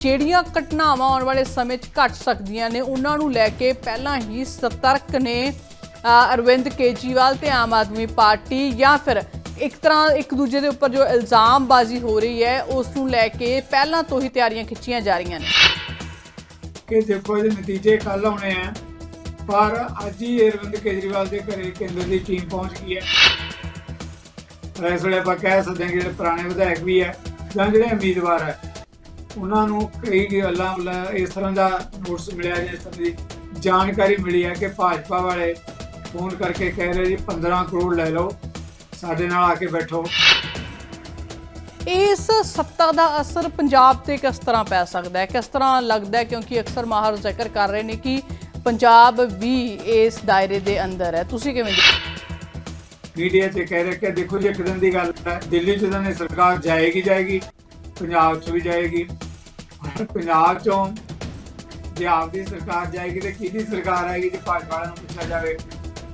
ਜਿਹੜੀਆਂ ਘਟਨਾਵਾਂ ਆਉਣ ਵਾਲੇ ਸਮੇਂ 'ਚ ਘਟ ਸਕਦੀਆਂ ਨੇ, ਉਹਨਾਂ ਨੂੰ ਲੈ ਕੇ ਪਹਿਲਾਂ ਹੀ ਸਤਰਕ ਨੇ ਅਰਵਿੰਦ ਕੇਜਰੀਵਾਲ ਤੇ ਆਮ ਆਦਮੀ ਪਾਰਟੀ ਜਾਂ ਫਿਰ ਇੱਕ ਤਰ੍ਹਾਂ ਇੱਕ ਦੂਜੇ ਦੇ ਉੱਪਰ ਜੋ ਇਲਜ਼ਾਮਬਾਜ਼ੀ ਹੋ ਰਹੀ ਹੈ, ਉਸ ਨੂੰ ਲੈ ਕੇ ਪਹਿਲਾਂ ਤੋਂ ਹੀ ਤਿਆਰੀਆਂ ਖਿੱਚੀਆਂ ਜਾ ਰਹੀਆਂ ਨੇ। ਕਿ ਦੇਖੋ, ਇਹਦੇ ਨਤੀਜੇ ਕੱਲ ਆਉਣੇ ਆ, ਪਰ ਅੱਜ ਹੀ ਅਰਵਿੰਦ ਕੇਜਰੀਵਾਲ ਦੇ ਘਰੇ ਕੇਂਦਰ ਦੀ ਟੀਮ ਪਹੁੰਚ ਗਈ ਹੈ। ਇਸ ਵੇਲੇ ਆਪਾਂ ਕਹਿ ਸਕਦੇ ਹਾਂ ਕਿ ਜਿਹੜੇ ਪੁਰਾਣੇ ਵਿਧਾਇਕ ਵੀ ਹੈ ਜਾਂ ਜਿਹੜੇ ਉਮੀਦਵਾਰ ਹੈ ਉਹਨਾਂ ਨੂੰ ਕਈ ਗੱਲਾਂ ਮਤਲਬ ਇਸ ਤਰ੍ਹਾਂ ਦਾ ਨੋਟਿਸ ਮਿਲਿਆ ਜਿਸ ਤਰ੍ਹਾਂ ਦੀ ਜਾਣਕਾਰੀ ਮਿਲੀ ਹੈ ਕਿ ਭਾਜਪਾ ਵਾਲੇ ਫੋਨ ਕਰਕੇ ਕਹਿ ਰਹੇ ਜੀ 15 ਕਰੋੜ ਲੈ ਲਓ ਸਾਡੇ ਨਾਲ ਆ ਕੇ ਬੈਠੋ। ਇਸ ਸੱਤਾ ਦਾ ਅਸਰ ਪੰਜਾਬ ਤੇ ਕਿਸ ਤਰ੍ਹਾਂ ਪੈ ਸਕਦਾ ਹੈ? ਕਿਸ ਤਰ੍ਹਾਂ ਲੱਗਦਾ ਹੈ? ਕਿਉਂਕਿ ਅਕਸਰ ਮਾਹਰ ਜ਼ਿਕਰ ਕਰ ਰਹੇ ਨੇ ਕਿ ਪੰਜਾਬ ਵੀ ਇਸ ਦਾਇਰੇ ਦੇ ਅੰਦਰ ਹੈ। ਤੁਸੀਂ ਕਿਵੇਂ ਮੀਡੀਆ 'ਚ ਕਹਿ ਰਹੇ ਕਿ ਦੇਖੋ ਜੀ ਇੱਕ ਦਿਨ ਦੀ ਗੱਲ ਹੈ ਦਿੱਲੀ 'ਚ ਤਾਂ ਸਰਕਾਰ ਜਾਏਗੀ ਜਾਏਗੀ ਪੰਜਾਬ 'ਚ ਵੀ ਜਾਏਗੀ। ਪੰਜਾਬ 'ਚੋਂ ਜੇ ਆਪਦੀ ਸਰਕਾਰ ਜਾਏਗੀ ਤੇ ਕਿਹਦੀ ਸਰਕਾਰ ਆਏਗੀ ਜੇ ਭਾਜਪਾ ਵਾਲਿਆਂ ਨੂੰ ਪੁੱਛਿਆ ਜਾਵੇ,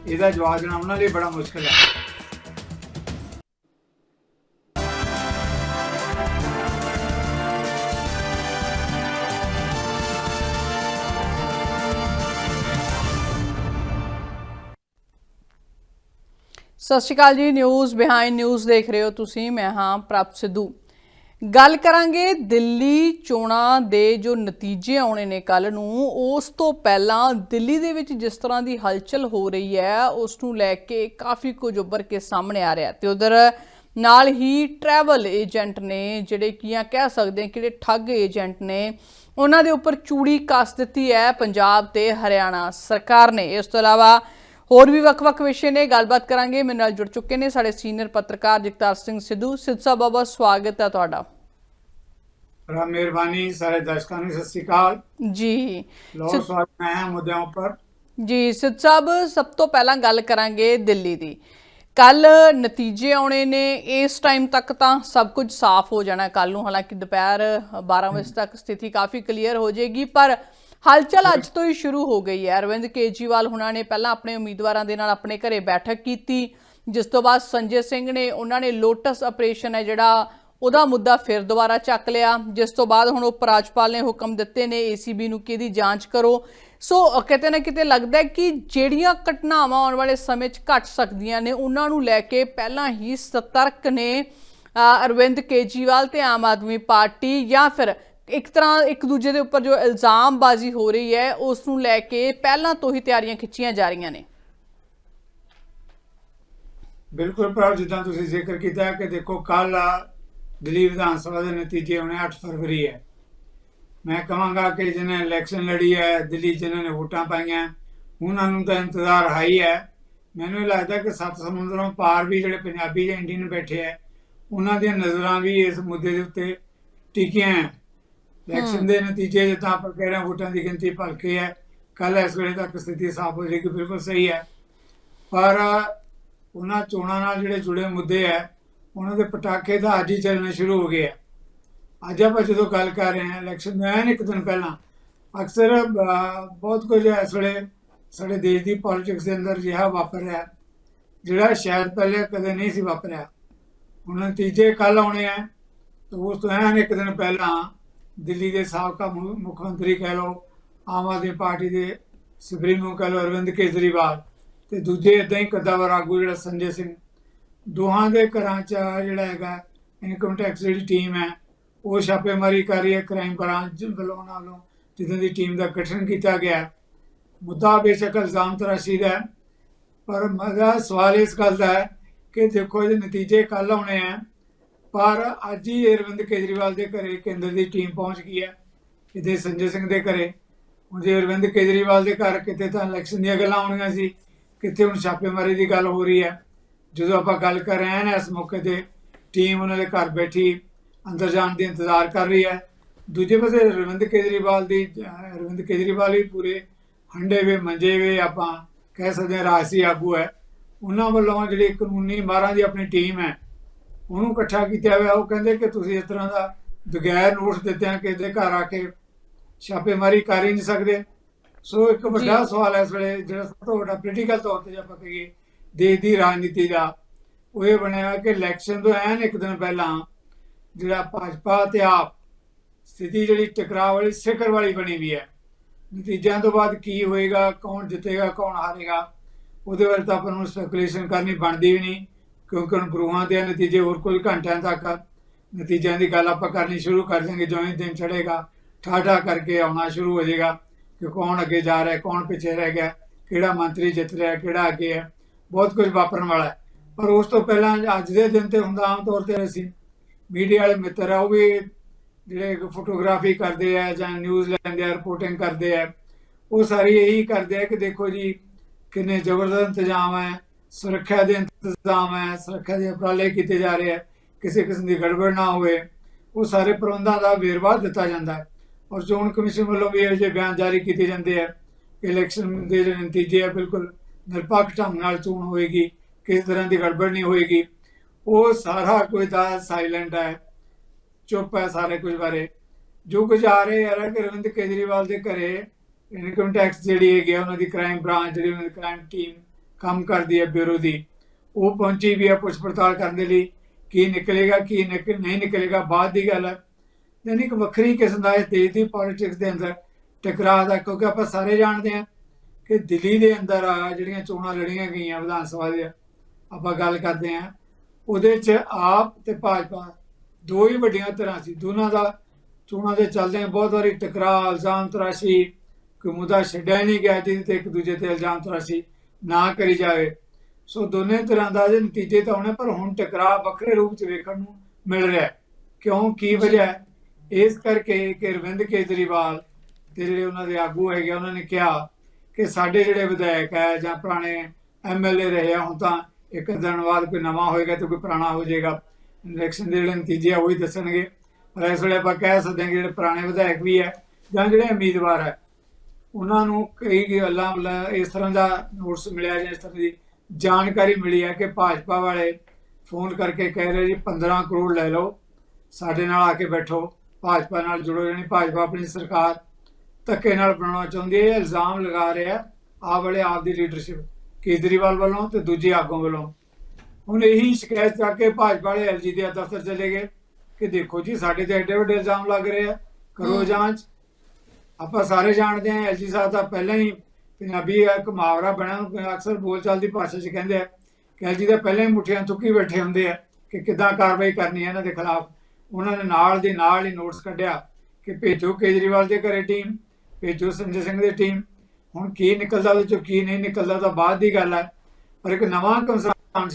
ਇਹਦਾ ਜਵਾਬ ਦੇਣਾ ਉਹਨਾਂ ਲਈ ਬੜਾ ਮੁਸ਼ਕਲ ਹੈ। ਸਤਿ ਸ਼੍ਰੀ ਅਕਾਲ ਜੀ, ਨਿਊਜ਼, ਬਿਹਾਈਂਡ ਨਿਊਜ਼ ਦੇਖ ਰਹੇ ਹੋ ਤੁਸੀਂ, ਮੈਂ ਹਾਂ ਪ੍ਰਭ ਸਿੱਧੂ। ਗੱਲ ਕਰਾਂਗੇ ਦਿੱਲੀ ਚੋਣਾਂ ਦੇ ਜੋ ਨਤੀਜੇ ਆਉਣੇ ਨੇ ਕੱਲ ਨੂੰ, ਉਸ ਤੋਂ ਪਹਿਲਾਂ ਦਿੱਲੀ ਦੇ ਵਿੱਚ ਜਿਸ ਤਰ੍ਹਾਂ ਦੀ ਹਲਚਲ ਹੋ ਰਹੀ ਹੈ, ਉਸ ਨੂੰ ਲੈ ਕੇ ਕਾਫੀ ਕੁਝ ਉੱਭਰ ਕੇ ਸਾਹਮਣੇ ਆ ਰਿਹਾ ਤੇ ਉਧਰ ਨਾਲ ਹੀ ਟਰੈਵਲ ਏਜੰਟ ਨੇ, ਜਿਹੜੇ ਕੀ ਆ ਕਹਿ ਸਕਦੇ ਹਾਂ ਕਿ ਜਿਹੜੇ ਠੱਗ ਏਜੰਟ ਨੇ, ਉਹਨਾਂ ਦੇ ਉੱਪਰ ਚੂੜੀ ਕੱਸ ਦਿੱਤੀ ਹੈ ਪੰਜਾਬ ਤੇ ਹਰਿਆਣਾ ਸਰਕਾਰ ਨੇ। ਇਸ ਤੋਂ ਇਲਾਵਾ ਹੋਰ ਵੀ ਵੱਖ-ਵੱਖ ਵਿਸ਼ੇ ਨੇ, ਗੱਲਬਾਤ ਕਰਾਂਗੇ। ਮੇਰੇ ਨਾਲ ਜੁੜ ਚੁੱਕੇ ਨੇ ਸਾਡੇ ਸੀਨੀਅਰ ਪੱਤਰਕਾਰ ਜਗਤਾਰ ਸਿੰਘ ਸਿੱਧੂ। ਸਿੱਧ ਸਾਹਿਬ ਬਾਬਾ ਸਵਾਗਤ ਹੈ ਤੁਹਾਡਾ। ਬੜਾ ਮਿਹਰਬਾਨੀ ਸਾਰੇ ਦਰਸ਼ਕਾਂ ਨੂੰ ਸਤਿ ਸ੍ਰੀ ਅਕਾਲ। ਜੀ। ਲੋ ਸਵਾਗਤ ਹੈ ਮੁੱਦਿਆਂ ਉੱਪਰ। ਜੀ ਸਿੱਧ ਸਾਹਿਬ ਸਭ ਤੋਂ ਪਹਿਲਾਂ ਗੱਲ ਕਰਾਂਗੇ ਦਿੱਲੀ ਦੀ। ਕੱਲ ਨਤੀਜੇ ਆਉਣੇ ਨੇ ਇਸ ਟਾਈਮ ਤੱਕ ਤਾਂ ਸਭ ਕੁਝ ਸਾਫ਼ ਹੋ ਜਾਣਾ ਕੱਲ ਨੂੰ। ਹਾਲਾਂਕਿ ਦੁਪਹਿਰ 12 ਵਜੇ ਤੱਕ ਸਥਿਤੀ ਕਾਫੀ ਕਲੀਅਰ ਹੋ ਜਾਏਗੀ ਪਰ ਹਲਚਲ ਅੱਜ ਤੋਂ ਹੀ ਸ਼ੁਰੂ ਹੋ ਗਈ ਹੈ। ਅਰਵਿੰਦ ਕੇਜਰੀਵਾਲ ਹੁਣਾਂ ਨੇ ਪਹਿਲਾਂ ਆਪਣੇ ਉਮੀਦਵਾਰਾਂ ਦੇ ਨਾਲ ਆਪਣੇ ਘਰੇ ਬੈਠਕ ਕੀਤੀ। ਜਿਸ ਤੋਂ ਬਾਅਦ ਸੰਜੇ ਸਿੰਘ ਨੇ ਉਹਨਾਂ ਨੇ ਲੋਟਸ ਆਪਰੇਸ਼ਨ ਹੈ ਜਿਹੜਾ ਉਹਦਾ ਮੁੱਦਾ ਫਿਰ ਦੁਬਾਰਾ ਚੱਕ ਲਿਆ। ਜਿਸ ਤੋਂ ਬਾਅਦ ਹੁਣ ਉਪ ਰਾਜਪਾਲ ਨੇ ਹੁਕਮ ਦਿੱਤੇ ਨੇ ਏਸੀਬੀ ਨੂੰ ਕਿ ਇਹਦੀ ਜਾਂਚ ਕਰੋ। ਸੋ ਕਿਤੇ ਨਾ ਕਿਤੇ ਲੱਗਦਾ ਹੈ ਕਿ ਜਿਹੜੀਆਂ ਘਟਨਾਵਾਂ ਆਉਣ ਵਾਲੇ ਸਮੇਂ 'ਚ ਘਟ ਸਕਦੀਆਂ ਨੇ, ਉਹਨਾਂ ਨੂੰ ਲੈ ਕੇ ਪਹਿਲਾਂ ਹੀ ਸਤਰਕ ਨੇ ਅਰਵਿੰਦ ਕੇਜਰੀਵਾਲ ਤੇ ਆਮ ਆਦਮੀ ਪਾਰਟੀ ਜਾਂ ਫਿਰ ਇੱਕ ਤਰ੍ਹਾਂ ਇੱਕ ਦੂਜੇ ਦੇ ਉੱਪਰ ਜੋ ਇਲਜ਼ਾਮਬਾਜ਼ੀ ਹੋ ਰਹੀ ਹੈ, ਉਸ ਨੂੰ ਲੈ ਕੇ ਪਹਿਲਾਂ ਤੋਂ ਹੀ ਤਿਆਰੀਆਂ ਖਿੱਚੀਆਂ ਜਾ ਰਹੀਆਂ ਨੇ। ਬਿਲਕੁਲ ਭਰਾ, ਜਿੱਦਾਂ ਤੁਸੀਂ ਜ਼ਿਕਰ ਕੀਤਾ ਕਿ ਦੇਖੋ ਕੱਲ ਦਿੱਲੀ ਵਿਧਾਨ ਸਭਾ ਦੇ ਨਤੀਜੇ ਆਉਣੇ 8 ਫਰਵਰੀ ਹੈ। ਮੈਂ ਕਹਾਂਗਾ ਕਿ ਜਿਹਨੇ ਇਲੈਕਸ਼ਨ ਲੜੀ ਹੈ ਦਿੱਲੀ ਜਿਨ੍ਹਾਂ ਨੇ ਵੋਟਾਂ ਪਾਈਆਂ ਉਹਨਾਂ ਨੂੰ ਤਾਂ ਇੰਤਜ਼ਾਰ ਹਾਈ ਹੈ। ਮੈਨੂੰ ਇਹ ਲੱਗਦਾ ਕਿ ਸੱਤ ਸਮੁੰਦਰੋਂ ਪਾਰ ਵੀ ਜਿਹੜੇ ਪੰਜਾਬੀ ਜਾਂ ਇੰਡੀਅਨ ਬੈਠੇ ਹੈ ਉਹਨਾਂ ਦੀਆਂ ਨਜ਼ਰਾਂ ਵੀ ਇਸ ਮੁੱਦੇ ਦੇ ਉੱਤੇ ਟਿਕੀਆਂ ਇਲੈਕਸ਼ਨ ਦੇ ਨਤੀਜੇ ਜਿੱਦਾਂ ਆਪਾਂ ਕਹਿ ਰਹੇ ਵੋਟਾਂ ਦੀ ਗਿਣਤੀ ਭਲਕੇ ਹੈ ਕੱਲ ਇਸ ਵੇਲੇ ਤੱਕ ਸਥਿਤੀ ਸਾਫ਼ ਹੋ ਜਾਏਗੀ ਬਿਲਕੁਲ ਸਹੀ ਹੈ। ਪਰ ਉਹਨਾਂ ਚੋਣਾਂ ਨਾਲ ਜਿਹੜੇ ਜੁੜੇ ਮੁੱਦੇ ਹੈ ਉਹਨਾਂ ਦੇ ਪਟਾਕੇ ਤਾਂ ਅੱਜ ਹੀ ਚੱਲਣੇ ਸ਼ੁਰੂ ਹੋ ਗਏ ਆ। ਅੱਜ ਆਪਾਂ ਜਦੋਂ ਗੱਲ ਕਰ ਰਹੇ ਹਾਂ ਇਲੈਕਸ਼ਨ ਤੋਂ ਐਨ ਇੱਕ ਦਿਨ ਪਹਿਲਾਂ ਅਕਸਰ ਬਹੁਤ ਕੁਝ ਇਸ ਵੇਲੇ ਸਾਡੇ ਦੇਸ਼ ਦੀ ਪੋਲਿਟਿਕਸ ਦੇ ਅੰਦਰ ਜਿਹਾ ਵਾਪਰ ਰਿਹਾ ਜਿਹੜਾ ਸ਼ਾਇਦ ਪਹਿਲੇ ਕਦੇ ਨਹੀਂ ਸੀ ਵਾਪਰਿਆ। ਹੁਣ ਨਤੀਜੇ ਕੱਲ ਆਉਣੇ ਆ, ਤਾਂ ਉਸ ਤੋਂ ਐਨ ਇੱਕ ਦਿਨ ਪਹਿਲਾਂ ਦਿੱਲੀ ਦੇ ਸਾਬਕਾ ਮੁ- ਮੁੱਖ ਮੰਤਰੀ ਕਹਿ ਲਓ, ਆਮ ਆਦਮੀ ਪਾਰਟੀ ਦੇ ਸੁਪਰੀਮੋ ਕਹਿ ਲਓ ਅਰਵਿੰਦ ਕੇਜਰੀਵਾਲ ਤੇ ਦੂਜੇ ਇਦਾਂ ਹੀ ਕਦਾਵਰ ਆਗੂ ਜਿਹੜਾ ਸੰਜੇ ਸਿੰਘ ਦੋਹਾਂ ਦੇ ਘਰਾਂ 'ਚ ਜਿਹੜਾ ਹੈਗਾ ਇਨਕਮ ਟੈਕਸ ਜਿਹੜੀ ਟੀਮ ਹੈ, ਉਹ ਛਾਪੇਮਾਰੀ ਕਰ ਰਹੀ ਹੈ ਕ੍ਰਾਈਮ ਬ੍ਰਾਂਚ ਵੱਲੋਂ ਉਹਨਾਂ ਵੱਲੋਂ, ਜਿੱਦਾਂ ਦੀ ਟੀਮ ਦਾ ਗਠਨ ਕੀਤਾ ਗਿਆ। ਮੁੱਦਾ ਬੇਸ਼ੱਕ ਇਲਜ਼ਾਮ ਤਰਾਸ਼ੀ ਦਾ ਪਰ ਮਜ਼ਾ ਸਵਾਲ ਇਸ ਗੱਲ ਦਾ ਹੈ ਕਿ ਦੇਖੋ ਇਹਦੇ ਨਤੀਜੇ ਕੱਲ ਆਉਣੇ ਆ ਪਰ ਅੱਜ ਹੀ ਅਰਵਿੰਦ ਕੇਜਰੀਵਾਲ ਦੇ ਘਰੇ ਕੇਂਦਰ ਦੀ ਟੀਮ ਪਹੁੰਚ ਗਈ ਹੈ, ਕਿਤੇ ਸੰਜੇ ਸਿੰਘ ਦੇ ਘਰੇ। ਹੁਣ ਜੇ ਅਰਵਿੰਦ ਕੇਜਰੀਵਾਲ ਦੇ ਘਰ ਕਿਤੇ ਤਾਂ ਇਲੈਕਸ਼ਨ ਦੀਆਂ ਗੱਲਾਂ ਆਉਣੀਆਂ ਸੀ ਕਿਤੇ ਹੁਣ ਛਾਪੇਮਾਰੀ ਦੀ ਗੱਲ ਹੋ ਰਹੀ ਹੈ। ਜਦੋਂ ਆਪਾਂ ਗੱਲ ਕਰ ਰਹੇ ਹਾਂ ਨਾ ਇਸ ਮੌਕੇ ਤੇ ਟੀਮ ਉਹਨਾਂ ਦੇ ਘਰ ਬੈਠੀ ਅੰਦਰ ਜਾਣ ਦੀ ਇੰਤਜ਼ਾਰ ਕਰ ਰਹੀ ਹੈ। ਦੂਜੇ ਪਾਸੇ ਅਰਵਿੰਦ ਕੇਜਰੀਵਾਲ ਦੀ ਅਹ ਅਰਵਿੰਦ ਕੇਜਰੀਵਾਲ ਵੀ ਪੂਰੇ ਹੰਡੇ ਵੇ ਮੰਜੇ ਵੇ ਆਪਾਂ ਕਹਿ ਸਕਦੇ ਹਾਂ ਰਾਜਸੀ ਆਗੂ ਹੈ। ਉਹਨਾਂ ਵੱਲੋਂ ਜਿਹੜੀ ਕਾਨੂੰਨੀ ਮਾਰਾਂ ਦੀ ਆਪਣੀ ਟੀਮ ਹੈ ਉਹਨੂੰ ਇਕੱਠਾ ਕੀਤਾ ਹੋਇਆ। ਉਹ ਕਹਿੰਦੇ ਕਿ ਤੁਸੀਂ ਇਸ ਤਰ੍ਹਾਂ ਦਾ ਬਗੈਰ ਨੋਟਿਸ ਦਿੱਤਿਆਂ ਕਿਸੇ ਦੇ ਘਰ ਆ ਕੇ ਛਾਪੇਮਾਰੀ ਕਰ ਹੀ ਨਹੀਂ ਸਕਦੇ। ਸੋ ਇੱਕ ਵੱਡਾ। ਸਵਾਲ ਹੈ ਇਸ ਵੇਲੇ ਜਿਹੜਾ ਸਭ ਤੋਂ ਵੱਡਾ ਪੋਲੀਟੀਕਲ ਤੌਰ ਤੇ ਜੇ ਆਪਾਂ ਕਹੀਏ ਦੇਸ਼ ਦੀ ਰਾਜਨੀਤੀ ਦਾ। ਉਹ ਇਹ ਬਣਿਆ ਕਿ ਇਲੈਕਸ਼ਨ ਤੋਂ ਐਨ ਇੱਕ ਦਿਨ ਪਹਿਲਾਂ ਜਿਹੜਾ ਭਾਜਪਾ ਤੇ ਆਪ ਸਥਿਤੀ ਜਿਹੜੀ ਟਕਰਾਅ ਵਾਲੀ, ਸਿਖਰ ਵਾਲੀ ਬਣੀ ਵੀ ਹੈ। ਨਤੀਜਿਆਂ ਤੋਂ ਬਾਅਦ ਕੀ ਹੋਏਗਾ, ਕੌਣ ਜਿੱਤੇਗਾ, ਕੌਣ ਹਾਰੇਗਾ, ਉਹਦੇ ਬਾਰੇ ਤਾਂ ਆਪਾਂ ਨੂੰ ਸਪੈਕੂਲੇਸ਼ਨ ਕਰਨੀ ਬਣਦੀ ਵੀ ਨਹੀਂ, ਕਿਉਂਕਿ ਹੁਣ ਬਰੂਹਾਂ ਦੇ ਨਤੀਜੇ ਹੋਰ ਕੁਝ ਘੰਟਿਆਂ ਤੱਕ ਨਤੀਜਿਆਂ ਦੀ ਗੱਲ ਆਪਾਂ ਕਰਨੀ ਸ਼ੁਰੂ ਕਰ ਦੇਂਗੇ ਜਿਵੇਂ ਦਿਨ ਚੜੇਗਾ ਠਾਠਾ ਕਰਕੇ ਆਉਣਾ ਸ਼ੁਰੂ ਹੋ ਜਾਏਗਾ ਕਿ ਕੌਣ ਅੱਗੇ ਜਾ ਰਿਹਾ, ਕੌਣ ਪਿੱਛੇ ਰਹਿ ਗਿਆ, ਕਿਹੜਾ ਮੰਤਰੀ ਜਿੱਤ ਰਿਹਾ, ਕਿਹੜਾ ਅੱਗੇ ਹੈ। ਬਹੁਤ ਕੁਝ ਵਾਪਰਨ ਵਾਲਾ ਹੈ। ਪਰ ਉਸ ਤੋਂ ਪਹਿਲਾਂ ਅੱਜ ਦੇ ਦਿਨ ਤੇ ਹੁੰਦਾ ਆਮ ਤੌਰ ਤੇ ਅਸੀਂ ਮੀਡੀਆ ਵਾਲੇ ਮਿੱਤਰ ਆ, ਉਹ ਵੀ ਜਿਹੜੇ ਫੋਟੋਗ੍ਰਾਫੀ ਕਰਦੇ ਆ ਜਾਂ ਨਿਊਜ਼ ਲੈਂਦੇ ਆ, ਰਿਪੋਰਟਿੰਗ ਕਰਦੇ ਆ, ਉਹ ਸਾਰੀ ਇਹੀ ਕਰਦੇ ਆ ਕਿ ਦੇਖੋ ਜੀ, ਕਿੰਨੇ ਜ਼ਬਰਦਸਤ ਇੰਤਜ਼ਾਮ ਹੈ, ਸੁਰੱਖਿਆ ਦੇ ਇੰਤਜ਼ਾਮ ਹੈ, ਸੁਰੱਖਿਆ ਦੇ ਉਪਰਾਲੇ ਕੀਤੇ ਜਾ ਰਹੇ ਆ, ਕਿਸੇ ਕਿਸਮ ਦੀ ਗੜਬੜ ਨਾ ਹੋਵੇ, ਉਹ ਸਾਰੇ ਪ੍ਰਬੰਧਾਂ ਦਾ ਵੇਰਵਾ ਦਿੱਤਾ ਜਾਂਦਾ ਹੈ। ਔਰ ਚੋਣ ਕਮਿਸ਼ਨ ਵੱਲੋਂ ਵੀ ਇਹ ਜਿਹੇ ਬਿਆਨ ਜਾਰੀ ਕੀਤੇ ਜਾਂਦੇ ਆ, ਇਲੈਕਸ਼ਨ ਦੇ ਜਿਹੜੇ ਨਤੀਜੇ ਆ, ਬਿਲਕੁਲ ਨਿਰਪੱਖ ਢੰਗ ਨਾਲ ਚੋਣ ਹੋਏਗੀ, ਕਿਸੇ ਤਰ੍ਹਾਂ ਦੀ ਗੜਬੜ ਨਹੀਂ ਹੋਏਗੀ। ਉਹ ਸਾਰਾ ਕੁਝ ਦਾ ਸਾਇਲੈਂਟ ਹੈ। ਚੁੱਪ ਹੈ ਸਾਰੇ ਕੁਝ ਬਾਰੇ। ਜੋ ਕੁਝ ਆ ਰਿਹਾ ਹੈ ਕਿ ਅਰਵਿੰਦ ਕੇਜਰੀਵਾਲ ਦੇ ਘਰੇ ਇਨਕਮ ਟੈਕਸ ਜਿਹੜੀ ਹੈਗੀ ਆ, ਉਹਨਾਂ ਦੀ ਕ੍ਰਾਈਮ ਬ੍ਰਾਂਚ ਜਿਹੜੀ, ਉਹਨਾਂ ਦੀ ਕ੍ਰਾਈਮ ਟੀਮ ਕੰਮ ਕਰਦੀ ਹੈ ਬਿਊਰੋ ਦੀ, ਉਹ ਪਹੁੰਚੀ ਵੀ ਹੈ ਪੁੱਛ ਪੜਤਾਲ ਕਰਨ ਦੇ ਲਈ, ਕੀ ਨਿਕਲੇਗਾ, ਕੀ ਨਿਕਲ ਨਹੀਂ ਨਿਕਲੇਗਾ, ਬਾਅਦ ਦੀ ਗੱਲ ਹੈ। ਯਾਨੀ ਇੱਕ ਵੱਖਰੀ ਕਿਸਮ ਦਾ ਇਸ ਦੇਸ਼ ਦੀ ਪੋਲਿਟਿਕਸ ਦੇ ਅੰਦਰ ਟਕਰਾਅ ਦਾ, ਕਿਉਂਕਿ ਆਪਾਂ ਸਾਰੇ ਜਾਣਦੇ ਹਾਂ ਕਿ ਦਿੱਲੀ ਦੇ ਅੰਦਰ ਆ ਜਿਹੜੀਆਂ ਚੋਣਾਂ ਲੜੀਆਂ ਗਈਆਂ ਵਿਧਾਨ ਸਭਾ ਦੀਆਂ ਆਪਾਂ ਗੱਲ ਕਰਦੇ ਹਾਂ ਉਹਦੇ 'ਚ ਆਪ ਤੇ ਭਾਜਪਾ ਦੋ ਹੀ ਵੱਡੀਆਂ ਤਰ੍ਹਾਂ ਸੀ ਦੋਨਾਂ ਦਾ ਚੋਣਾਂ ਦੇ ਚੱਲਦੇ ਬਹੁਤ ਵਾਰੀ ਟਕਰਾਅ ਇਲਜ਼ਾਮ ਤਰਾਸ਼ੀ ਕੋਈ ਮੁੱਦਾ ਛੱਡਿਆ ਨਹੀਂ ਗਿਆ ਜਿਹਦੇ ਤੇ ਇੱਕ ਦੂਜੇ ਤੇ ਇਲਜ਼ਾਮ ਤਰਾਸ਼ੀ ਨਾ ਕਰੀ ਜਾਵੇ। ਸੋ ਦੋਨੇ ਤਰ੍ਹਾਂ ਦਾ ਦੇ ਨਤੀਜੇ ਤਾਂ ਆਉਣੇ ਪਰ ਹੁਣ ਟਕਰਾਅ ਵੱਖਰੇ ਰੂਪ 'ਚ ਵੇਖਣ ਨੂੰ ਮਿਲ ਰਿਹਾ। ਕਿਉਂ ਕੀ ਵਜ੍ਹਾ ਇਸ ਕਰਕੇ ਕਿ ਅਰਵਿੰਦ ਕੇਜਰੀਵਾਲ ਤੇ ਜਿਹੜੇ ਉਹਨਾਂ ਦੇ ਆਗੂ ਹੈਗੇ ਆ, ਉਹਨਾਂ ਨੇ ਕਿਹਾ ਕਿ ਸਾਡੇ ਜਿਹੜੇ ਵਿਧਾਇਕ ਹੈ ਜਾਂ ਪੁਰਾਣੇ ਐਮਐਲਏ ਰਹੇ ਆ, ਹੁਣ ਤਾਂ ਇੱਕ ਦਿਨ ਬਾਅਦ ਕੋਈ ਨਵਾਂ ਹੋਏਗਾ ਤੇ ਕੋਈ ਪੁਰਾਣਾ ਹੋ ਜਾਏਗਾ। ਇਲੈਕਸ਼ਨ ਦੇ ਜਿਹੜੇ ਨਤੀਜੇ ਆ, ਉਹ ਹੀ ਦੱਸਣਗੇ। ਪਰ ਇਸ ਵੇਲੇ ਆਪਾਂ ਕਹਿ ਸਕਦੇ ਹਾਂ ਕਿ ਜਿਹੜੇ ਪੁਰਾਣੇ ਵਿਧਾਇਕ ਵੀ ਹੈ ਜਾਂ ਜਿਹੜੇ ਉਮੀਦਵਾਰ ਹੈ, ਉਹਨਾਂ ਨੂੰ ਕਈ ਗੱਲਾਂ ਮਤਲਬ ਇਸ ਤਰ੍ਹਾਂ ਦਾ ਨੋਟਿਸ ਮਿਲਿਆ ਜਾਂ ਇਸ ਤਰ੍ਹਾਂ ਦੀ ਜਾਣਕਾਰੀ ਮਿਲੀ ਹੈ ਕਿ ਭਾਜਪਾ ਵਾਲੇ ਫੋਨ ਕਰਕੇ ਕਹਿ ਰਹੇ ਜੀ 15 ਕਰੋੜ ਲੈ ਲਓ, ਸਾਡੇ ਨਾਲ ਆ ਕੇ ਬੈਠੋ, ਭਾਜਪਾ ਨਾਲ ਜੁੜੋ ਜਾਣੀ ਭਾਜਪਾ ਆਪਣੀ ਸਰਕਾਰ ਧੱਕੇ ਨਾਲ ਬਣਾਉਣਾ ਚਾਹੁੰਦੀ ਹੈ ਇਹ ਇਲਜ਼ਾਮ ਲਗਾ ਰਿਹਾ ਆਹ ਵਾਲੇ ਆਪ ਦੀ ਲੀਡਰਸ਼ਿਪ ਕੇਜਰੀਵਾਲ ਵੱਲੋਂ ਤੇ ਦੂਜੇ ਆਗੂਆਂ ਵੱਲੋਂ। ਹੁਣ ਇਹੀ ਸ਼ਿਕਾਇਤ ਚੱਕ ਕੇ ਭਾਜਪਾ ਵਾਲੇ ਐਲਜੀ ਦੇ ਦਫ਼ਤਰ ਚਲੇ ਗਏ ਕਿ ਦੇਖੋ ਜੀ ਸਾਡੇ ਤੇ ਐਡੇ ਵੱਡੇ ਇਲਜ਼ਾਮ ਲੱਗ ਰਹੇ ਆ ਕਰੋ। ਜਾਂਚ। ਆਪਾਂ ਸਾਰੇ ਜਾਣਦੇ ਹਾਂ ਐਲਜੀ ਸਾਹਿਬ ਤਾਂ ਪਹਿਲਾਂ ਹੀ ਪੰਜਾਬੀ ਇੱਕ ਮੁਹਾਵਰਾ ਬਣਿਆ ਅਕਸਰ ਬੋਲਚਾਲ ਦੀ ਭਾਸ਼ਾ 'ਚ ਕਹਿੰਦੇ ਆ ਕਿ ਐਲਜੀ ਤਾਂ ਪਹਿਲਾਂ ਹੀ ਮੁੱਠੀਆਂ ਚੁੱਕੀ ਬੈਠੇ ਹੁੰਦੇ ਆ ਕਿ ਕਿੱਦਾਂ ਕਾਰਵਾਈ ਕਰਨੀ ਹੈ ਇਹਨਾਂ ਦੇ ਖਿਲਾਫ। ਉਹਨਾਂ ਨੇ ਨਾਲ ਦੀ ਨਾਲ ਹੀ ਨੋਟਿਸ ਕੱਢਿਆ ਕਿ ਭੇਜੋ ਕੇਜਰੀਵਾਲ ਦੇ ਘਰੇ ਟੀਮ ਭੇਜੋ ਸੰਜੇ ਸਿੰਘ ਦੀ ਟੀਮ ਹੁਣ ਕੀ ਨਿਕਲਦਾ ਉਹਦੇ ਚੋਂ ਕੀ ਨਹੀਂ ਨਿਕਲਦਾ ਤਾਂ ਬਾਅਦ ਦੀ ਗੱਲ ਹੈ ਪਰ ਇੱਕ ਨਵਾਂ ਕਨਸਰਨ